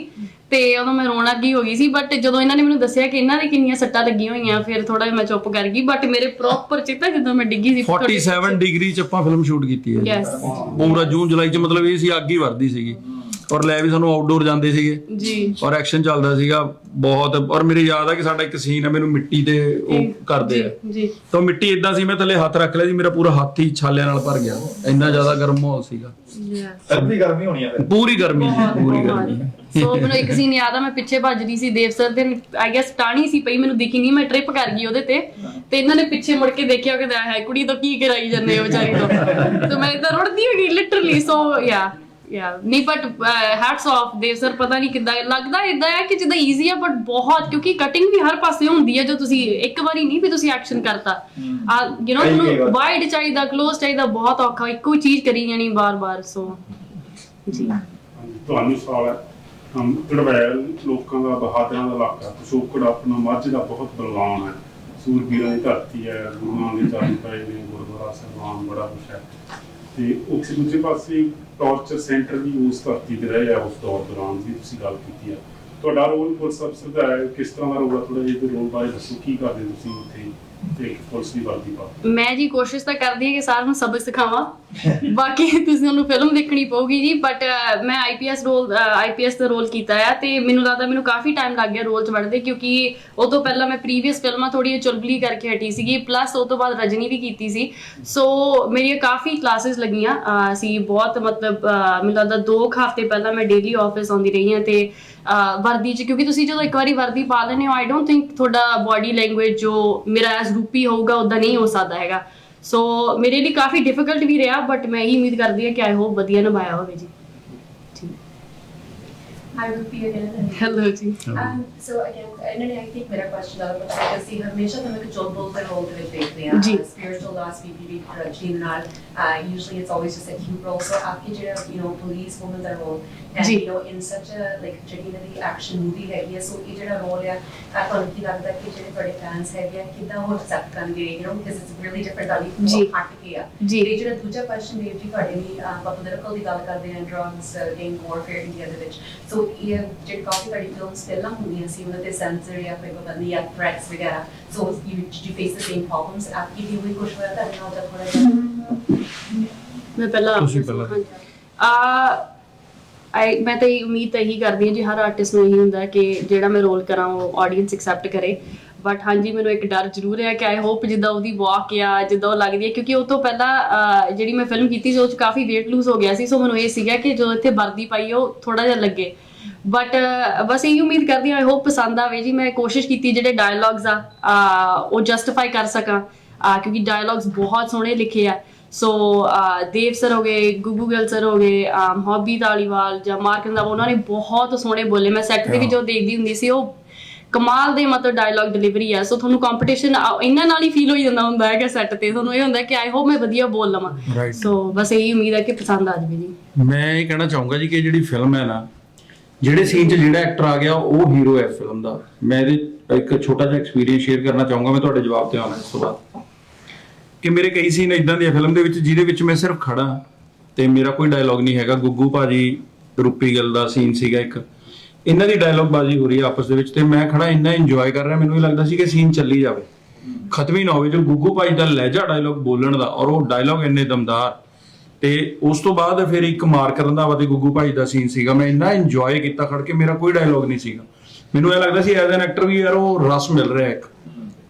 ਤੇ ਉਦੋਂ ਮੈਂ ਰੋਣ ਲੱਗੀ ਹੋ ਗਈ ਸੀ ਬਟ ਜਦੋਂ ਇਹਨਾਂ ਨੇ ਮੈਨੂੰ ਦੱਸਿਆ ਕਿ ਇਹਨਾਂ ਦੇ ਕਿੰਨੀਆਂ ਸੱਟਾਂ ਲੱਗੀਆਂ ਹੋਈਆਂ ਫਿਰ ਥੋੜਾ ਜਿਹਾ ਮੈਂ ਚੁੱਪ ਕਰ ਗਈ ਬਟ ਮੇਰੇ ਪ੍ਰੋਪਰ ਚਿੱਤਾ ਜਦੋਂ ਮੈਂ ਡਿੱਗੀ ਸੀ
47 ਡਿਗਰੀ 'ਚ ਆਪਾਂ ਫਿਲਮ ਸ਼ੂਟ ਕੀਤੀ ਹੈ. ਪੂਰਾ ਜੂਨ ਜੁਲਾਈ 'ਚ ਮਤਲਬ ਇਹ ਸੀ ਅੱਗ ਹੀ ਵਰਦੀ ਸੀਗੀ ਔਰ ਲੈ ਵੀ ਸਾਨੂੰ ਆਊਟਡੋਰ ਜਾਂਦੇ ਸੀਗੇ।
ਜੀ।
ਔਰ ਐਕਸ਼ਨ ਚੱਲਦਾ ਸੀਗਾ ਬਹੁਤ। ਔਰ ਮੇਰੇ ਯਾਦ ਆ ਕਿ ਸਾਡਾ ਇੱਕ ਸੀਨ ਆ ਮੈਨੂੰ ਮਿੱਟੀ ਤੇ ਉਹ ਕਰਦੇ ਆ।
ਜੀ
ਤਾਂ ਮਿੱਟੀ ਇਦਾਂ ਸੀ ਮੈਂ ਥੱਲੇ ਹੱਥ ਰੱਖ ਲਿਆ ਸੀ ਮੇਰਾ ਪੂਰਾ ਹੱਥ ਹੀ ਛਾਲਿਆਂ ਨਾਲ ਭਰ ਗਿਆ। ਇੰਨਾ ਜ਼ਿਆਦਾ ਗਰਮ ਮਾਹੌਲ ਸੀਗਾ।
ਅੱਧੀ ਗਰਮੀ ਹੋਣੀ ਆ ਫਿਰ।
ਪੂਰੀ ਗਰਮੀ ਸੀ ਪੂਰੀ ਗਰਮੀ।
ਸੋ ਮੈਨੂੰ ਇੱਕ ਸੀਨ ਯਾਦ ਆ ਮੈਂ ਪਿੱਛੇ ਭੱਜ ਰਹੀ ਸੀ ਦੇਵ ਸਰ ਦੇ ਆਈ ਗੈਸ ਟਾਣੀ ਸੀ ਪਈ ਮੈਨੂੰ ਦਿਖੀ ਨਹੀਂ ਮੈਂ ਟ੍ਰਿਪ ਕਰ ਗਈ ਉਹਦੇ ਤੇ। ਤੇ ਇਹਨਾਂ ਨੇ ਪਿੱਛੇ ਮੁੜ ਕੇ ਦੇਖਿਆ ਕਿ ਹੈ ਕੁੜੀ ਤੋਂ ਕੀ ਕਰਾਈ ਜਾਂਦੇ ਹੋ ਵਿਚਾਰੀ ਤੋਂ? ਤੇ ਮੈਂ ਤਾਂ ਰੁੜਦੀ ਹੋ ਗਈ ਲਿਟਰਲੀ ਸੋ ਯਾ ਯਾ ਨਹੀਂ but hats off Dev sir ਪਤਾ ਨਹੀਂ ਕਿੱਦਾਂ ਲੱਗਦਾ ਇਦਾਂ ਹੈ ਕਿ ਜਿੱਦਾਂ ਈਜ਼ੀ ਆ ਬਟ ਬਹੁਤ ਕਿਉਂਕਿ ਕਟਿੰਗ ਵੀ ਹਰ ਪਾਸੇ ਹੁੰਦੀ ਹੈ ਜੋ ਤੁਸੀਂ ਇੱਕ ਵਾਰੀ ਨਹੀਂ ਵੀ ਤੁਸੀਂ ਐਕਸ਼ਨ ਕਰਤਾ। ਆ ਯੂ نو ਤੁਹਾਨੂੰ ਵਾਈਡ ਚਾਹੀਦਾ ক্লোਜ਼ ਚਾਹੀਦਾ ਬਹੁਤ ਔਖਾ ਇੱਕੋ ਚੀਜ਼ ਕਰੀ ਜਾਣੀ ਬਾਰ-ਬਾਰ ਸੋ ਜੀ।
ਤੁਹਾਨੂੰ ਸਵਾਲ ਹੈ। ਹਮ ਕੜਵੈਲ ਲੋਕਾਂ ਦਾ ਬਹਾਦਰਾਂ ਦਾ ਇਲਾਕਾ ਪਿਸ਼ੋਕੜ ਆਪਣਾ ਮੱਝ ਦਾ ਬਹੁਤ ਬਲਵਾਨ ਹੈ। ਸੂਰਬੀਰਾਂ ਦੀ ਧਰਤੀ ਹੈ ਗੁਰੂਆਂ ਦੇ ਚਰਨ ਪਏ ਨੇ ਗੁਰਦੁਆਰਾ ਸਾਹਿਬਾਨ ਬੜਾ ਕੁਛ ਹੈ। ਤੇ ਉੱਥੇ ਦੂਜੇ ਪਾਸੇ ਟਾਰਚਰ ਸੈਂਟਰ ਵੀ ਉਸ ਧਰਤੀ ਤੇ ਰਹੇ ਆ ਉਸ ਦੌਰ ਦੌਰਾਨ ਵੀ ਤੁਸੀਂ ਗੱਲ ਕੀਤੀ ਆ। ਤੁਹਾਡਾ ਰੋਲ ਪੁਲਿਸ ਅਫਸਰ ਦਾ ਹੈ, ਕਿਸ ਤਰ੍ਹਾਂ ਦਾ ਰੋਲ ਆ? ਥੋੜਾ ਜਿਹਾ ਰੋਲ ਬਾਰੇ ਦੱਸੋ, ਕੀ ਕਰਦੇ ਤੁਸੀਂ ਉੱਥੇ? ਤੇ ਇੱਕ ਪੁਲਿਸ ਦੀ ਵਰਦੀ ਪਾ
ਮੈਂ ਜੀ ਕੋਸ਼ਿਸ਼ ਤਾਂ ਕਰਦੀ ਹਾਂ ਕਿ ਸਾਰਿਆਂ ਨੂੰ ਸਬਕ ਸਿਖਾਵਾਂ। ਬਾਕੀ ਤੁਸੀਂ ਉਹਨੂੰ ਫਿਲਮ ਦੇਖਣੀ ਪਊਗੀ ਜੀ ਬਟ ਮੈਂ ਆਈਪੀਐਸ ਰੋਲ ਆਈਪੀਐਸ ਦਾ ਰੋਲ ਕੀਤਾ ਹੈ ਤੇ ਮੈਨੂੰ ਲੱਗਦਾ ਮੈਨੂੰ ਕਾਫੀ ਟਾਈਮ ਲੱਗ ਗਿਆ ਰੋਲ 'ਚ ਵੜਦੇ ਕਿਉਂਕਿ ਉਹ ਤੋਂ ਪਹਿਲਾਂ ਮੈਂ ਪ੍ਰੀਵੀਅਸ ਫਿਲਮਾਂ ਥੋੜੀ ਚੁਲਬਲੀ ਕਰਕੇ ਹਟੀ ਸੀਗੀ ਪਲੱਸ ਉਹ ਤੋਂ ਬਾਅਦ ਰਜਨੀ ਵੀ ਕੀਤੀ ਸੀ। ਸੋ ਮੇਰੀਆਂ ਕਾਫੀ ਕਲਾਸਿਸ ਲੱਗੀਆਂ ਸੀ ਬਹੁਤ ਮਤਲਬ ਅਹ, ਮੈਨੂੰ ਲੱਗਦਾ 2 ਹਫ਼ਤੇ ਪਹਿਲਾਂ ਮੈਂ ਡੇਲੀ ਆਫਿਸ ਆਉਂਦੀ ਰਹੀ ਹਾਂ ਤੇ ਵਰਦੀ 'ਚ ਕਿਉਂਕਿ ਤੁਸੀਂ ਜਦੋਂ ਇੱਕ ਵਾਰੀ ਵਰਦੀ ਪਾ ਲੈਂਦੇ ਹੋ ਆਈ ਡੋਨਟ ਥਿੰਕ ਤੁਹਾਡਾ ਬਾਡੀ ਲੈਂਗੁਏਜ ਜੋ ਮੇਰਾ ਰੂਪੀ ਹੋਊਗਾ ਉਦਾਂ ਨਹੀਂ ਹੋ ਸਕਦਾ ਹੈਗਾ। ਸੋ ਮੇਰੇ ਲਈ ਕਾਫੀ ਡਿਫਿਕਲਟ ਵੀ ਰਿਹਾ ਬਟ ਮੈਂ ਇਹੀ ਉਮੀਦ ਕਰਦੀ ਹਾਂ ਕਿ ਆਈ ਹੋਪ ਵਧੀਆ ਨਿਭਾਇਆ ਹੋਵੇ ਜੀ।
I would be again.
Hello ਜੀ
Um, so again, ਇਹਨਾਂ ਨੇ I think ਮੇਰਾ question ਜ਼ਿਆਦਾ ਪੁੱਛਿਆ ਕਿ ਅਸੀਂ ਹਮੇਸ਼ਾ ਤੁਹਾਨੂੰ ਇੱਕ ਜੋਬਲ ਦੇ ਰੋਲ ਦੇ ਵਿੱਚ ਦੇਖਦੇ ਹਾਂ
ਜੀ।
spiritual loss BPB ਰਜਨੀ ਦੇ ਨਾਲ uh, usually it's always just a cute role so ਆਪਕੇ ਜਿਹੜਾ you know police woman the role and
ਜੀ।
you know in such a like ਜਿਹੜੀ ਇਹਨਾਂ ਦੀ action movie ਹੈਗੀ ਹੈ so ਇਹ ਜਿਹੜਾ role ਆ uh, ਤੁਹਾਨੂੰ ਕੀ ਲੱਗਦਾ ਕਿ ਜਿਹੜੇ ਤੁਹਾਡੇ fans ਹੈਗੇ ਆ ਕਿੱਦਾਂ ਉਹ accept ਕਰਨਗੇ you know because it's really different that we
ਜੀ।
ਹਟ ਕੇ ਆ
ਜੀ।
ਤੇ ਜਿਹੜਾ ਦੂਜਾ question ਦੇਵ ਜੀ ਤੁਹਾਡੇ ਲਈ uh, ਆਪਾਂ political ਦੀ ਗੱਲ ਕਰਦੇ ਹਾਂ drugs uh, gang warfare India ਦੇ ਵਿੱਚ ਸੋ ਇਹ ਜਿਹੜੀ ਕਾਫੀ ਤੁਹਾਡੀ ਫਿਲਮਸ ਪਹਿਲਾਂ ਹੁੰਦੀਆਂ ਸੀ ਉਹਨਾਂ ਤੇ ਸੈਂਸਰ ਜਾਂ ਕੋਈ ਪਤਾ ਨਹੀਂ ਜਾਂ ਥ੍ਰੈਟਸ ਵਗੈਰਾ। So you did you face the same problems ਆਪਕੀ ਵੀ ਕੋਈ ਕੁਝ ਹੋਇਆ ਤਾਂ ਨਾਲ ਜਾਂ ਥੋੜਾ ਜਿਹਾ?
ਮੈਂ ਪਹਿਲਾਂ
ਤੁਸੀਂ ਪਹਿਲਾਂ।
ਆ ਆਈ ਮੈਂ ਤਾਂ ਇਹ ਉਮੀਦ ਤਾਂ ਇਹੀ ਕਰਦੀ ਹਾਂ ਜੀ ਹਰ ਆਰਟਿਸਟ ਨੂੰ ਇਹੀ ਹੁੰਦਾ ਹੈ ਕਿ ਜਿਹੜਾ ਮੈਂ ਰੋਲ ਕਰਾਂ ਉਹ ਆਡੀਅנס ਐਕਸੈਪਟ ਕਰੇ। ਬਟ ਹਾਂਜੀ ਮੈਨੂੰ ਇੱਕ ਡਰ ਜ਼ਰੂਰ ਹੈ ਕਿ ਆਈ ਹੋਪ ਜਿੱਦਾਂ ਉਹਦੀ ਵਾਕ ਆ ਜਿੱਦਾਂ ਉਹ ਲੱਗਦੀ ਹੈ ਕਿਉਂਕਿ ਉਹ ਤੋਂ ਪਹਿਲਾਂ ਜਿਹੜੀ ਮੈਂ ਫਿਲਮ ਕੀਤੀ ਸੀ ਉਹ 'ਚ ਕਾਫੀ weight lose ਹੋ ਗਿਆ ਸੀ। ਸੋ ਮੈਨੂੰ ਇਹ ਸੀਗਾ ਕਿ ਜਦੋਂ ਇੱਥੇ ਵਰਦੀ ਪਾਈ ਉਹ ਥੋੜਾ ਜਿਹਾ ਲੱਗੇ। ਬਟ ਬਸ ਇਹੀ ਉਮੀਦ ਕਰਦੀ ਹਾਂ ਆਈ ਹੋਪ ਪਸੰਦ ਆਵੇ ਜੀ। ਮੈਂ ਕੋਸ਼ਿਸ਼ ਕੀਤੀ ਜਿਹੜੇ ਡਾਇਲੌਗਸ ਆ ਉਹ ਜਸਟੀਫਾਈ ਕਰ ਸਕਾਂ। ਕਿਉਂਕਿ ਡਾਇਲੌਗਸ ਬਹੁਤ ਸੋਹਣੇ ਲਿਖੇ ਆ। ਸੋ ਦੇਵ ਸਰ ਹੋ ਗਏ ਗੁੱਗੂ ਗਿੱਲ ਸਰ ਹੋ ਗਏ ਹੌਬੀ ਧਾਲੀਵਾਲ ਜਾਂ ਮਾਰਕ ਦਾ ਉਹਨਾਂ ਨੇ ਬਹੁਤ ਸੋਹਣੇ ਬੋਲੇ। ਮੈਂ ਸੈੱਟ ਤੇ ਵੀ ਜੋ ਦੇਖਦੀ ਹੁੰਦੀ ਸੀ ਉਹ ਕਮਾਲ ਦੇ ਮਤਲਬ ਡਾਇਲੌਗ ਡਿਲੀਵਰੀ ਆ। ਸੋ ਤੁਹਾਨੂੰ ਕੰਪੀਟੀਸ਼ਨ ਇਹਨਾਂ ਨਾਲ ਹੀ ਫੀਲ ਹੋਈ ਜਾਂਦਾ ਹੁੰਦਾ ਹੈ ਕਿ ਸੈੱਟ ਤੇ। ਤੁਹਾਨੂੰ ਇਹ ਹੁੰਦਾ ਕਿ ਆਈ ਹੋਪ ਮੈਂ ਵਧੀਆ ਬੋਲ ਲਵਾਂ. ਸੋ ਬਸ ਇਹੀ ਉਮੀਦ ਹੈ ਕਿ ਪਸੰਦ ਆ ਜਾਵੇ ਜੀ।
ਮੈਂ ਇਹ ਕਹਿਣਾ ਚਾਹੂੰਗਾ ਜੀ ਕਿ ਜਿਹੜੀ ਫਿਲਮ ਹੈ ਨਾ ਜਿਹੜੇ ਸੀਨ 'ਚ ਜਿਹੜਾ ਐਕਟਰ ਆ ਗਿਆ ਉਹ ਹੀਰੋ ਹੈ ਫਿਲਮ ਦਾ। ਮੈਂ ਇਹਦੇ ਇੱਕ ਛੋਟਾ ਜਿਹਾ ਐਕਸਪੀਰੀਅੰਸ ਸ਼ੇਅਰ ਕਰਨਾ ਚਾਹੂੰਗਾ ਮੈਂ ਤੁਹਾਡੇ ਜਵਾਬ ਤੇ ਆਉਣਾ ਇਸ ਤੋਂ ਬਾਅਦ। ਕਿ ਮੇਰੇ ਕਈ ਸੀਨ ਇਦਾਂ ਦੇ ਫਿਲਮ ਦੇ ਵਿੱਚ ਜਿਹਦੇ ਵਿੱਚ ਮੈਂ ਸਿਰਫ ਖੜਾ ਤੇ ਮੇਰਾ ਕੋਈ ਡਾਇਲੌਗ ਨਹੀਂ ਹੈਗਾ। ਗੁੱਗੂ ਭਾਜੀ ਰੂਪੀ ਗੱਲ ਦਾ ਸੀਨ ਸੀਗਾ ਇੱਕ। ਇਹਨਾਂ ਦੀ ਡਾਇਲੌਗ ਬਾਜ਼ੀ ਹੋ ਰਹੀ ਹੈ ਆਪਸ ਦੇ ਵਿੱਚ ਤੇ ਮੈਂ ਖੜਾ ਇੰਨਾ ਇੰਜੋਏ ਕਰ ਰਿਹਾ। ਮੈਨੂੰ ਇਹ ਲੱਗਦਾ ਸੀ ਕਿ ਸੀਨ ਚੱਲੀ ਜਾਵੇ। ਖਤਮ ਹੀ ਨਾ ਹੋਵੇ ਜੋ ਗੁੱਗੂ ਭਾਜੀ ਦਾ ਲਹਿਜਾ ਡਾਇਲੌਗ ਬੋਲਣ ਦਾ ਔਰ ਉਹ ਡਾਇਲੌਗ ਇੰਨੇ ਦਮਦਾਰ ਤੇ ਉਸ ਤੋਂ ਬਾਅਦ ਫਿਰ ਇੱਕ ਮਾਰਕ ਰੰਧਾਵਾ ਤੇ ਗੁੱਗੂ ਭਾਈ ਦਾ ਸੀਨ ਸੀਗਾ। ਮੈਂ ਇੰਨਾ ਇੰਜੋਏ ਕੀਤਾ ਖੜ ਕੇ, ਮੇਰਾ ਕੋਈ ਡਾਇਲੋਗ ਨਹੀਂ ਸੀਗਾ। ਮੈਨੂੰ ਇਹ ਲੱਗਦਾ ਸੀ ਐਜ਼ ਐਨ ਐਕਟਰ ਵੀ ਯਾਰ ਉਹ ਰਸ ਮਿਲ ਰਿਹਾ ਇੱਕ,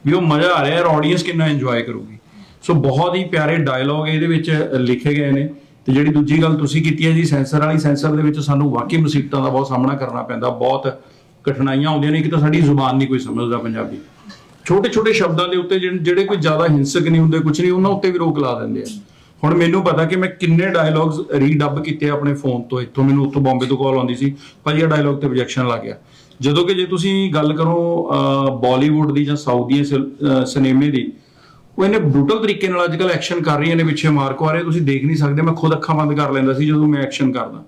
ਵੀ ਉਹ ਮਜ਼ਾ ਆ ਰਿਹਾ ਯਾਰ ਆਡੀਅנס ਕਿੰਨਾ ਇੰਜੋਏ ਕਰੂਗੀ। ਸੋ ਬਹੁਤ ਹੀ ਪਿਆਰੇ ਡਾਇਲੌਗ ਇਹਦੇ ਵਿੱਚ ਲਿਖੇ ਗਏ ਨੇ। ਤੇ ਜਿਹੜੀ ਦੂਜੀ ਗੱਲ ਤੁਸੀਂ ਕੀਤੀ ਹੈ ਜੀ ਸੈਂਸਰ ਵਾਲੀ ਸੈਂਸਰ ਦੇ ਵਿੱਚ ਸਾਨੂੰ ਵਾਕਈ ਮੁਸੀਬਤਾਂ ਦਾ ਬਹੁਤ ਸਾਹਮਣਾ ਕਰਨਾ ਪੈਂਦਾ, ਬਹੁਤ ਕਠਿਨਾਈਆਂ ਆਉਂਦੀਆਂ ਨੇ ਕਿ ਤਾਂ ਸਾਡੀ ਜ਼ੁਬਾਨ ਨਹੀਂ ਕੋਈ ਸਮਝਦਾ ਪੰਜਾਬੀ। ਛੋਟੇ ਛੋਟੇ ਸ਼ਬਦਾਂ ਦੇ ਉੱਤੇ ਜਿਹੜੇ ਜਿਹੜੇ ਕੋਈ ਜ਼ਿਆਦਾ ਹਿੰਸਕ ਨਹੀਂ ਹੁੰਦੇ ਕੁਝ ਨਹੀਂ, ਉਹਨਾਂ ਉੱਤੇ ਵੀ ਰੋਕ ਲਾ ਦਿੰਦੇ ਆ। ਹੁਣ ਮੈਨੂੰ ਪਤਾ ਕਿ ਮੈਂ ਕਿੰਨੇ ਡਾਇਲੌਗਸ ਰੀਡੱਬ ਕੀਤੇ ਆਪਣੇ ਫੋਨ ਤੋਂ, ਇੱਥੋਂ ਮੈਨੂੰ ਉੱਥੋਂ ਬੰਬੇ ਤੋਂ ਕਾਲ ਆਉਂਦੀ ਸੀ, ਭਾਜੀ ਇਹ ਡਾਇਲੌਗ ਤੇ ਰਿਜੈਕਸ਼ਨ ਲੱਗ ਗਿਆ। ਜਦੋਂ ਕਿ ਜੇ ਤੁਸੀਂ ਗੱਲ ਕਰੋ ਬਾਲੀਵੁੱਡ ਦੀ ਜਾਂ ਸਾਊਥ ਦੀਆਂ ਸਿਨੇਮੇ ਦੀ, ਉਹ ਇਹਨੇ ਬਰੂਟਲ ਤਰੀਕੇ ਨਾਲ ਅੱਜਕੱਲ ਐਕਸ਼ਨ ਕਰ ਰਹੀਆਂ ਨੇ ਪਿੱਛੇ ਮਾਰਕੋ ਆ ਰਹੇ, ਤੁਸੀਂ ਦੇਖ ਨਹੀਂ ਸਕਦੇ, ਮੈਂ ਖੁਦ ਅੱਖਾਂ ਬੰਦ ਕਰ ਲੈਂਦਾ ਸੀ ਜਦੋਂ ਮੈਂ ਐਕਸ਼ਨ ਕਰਦਾ।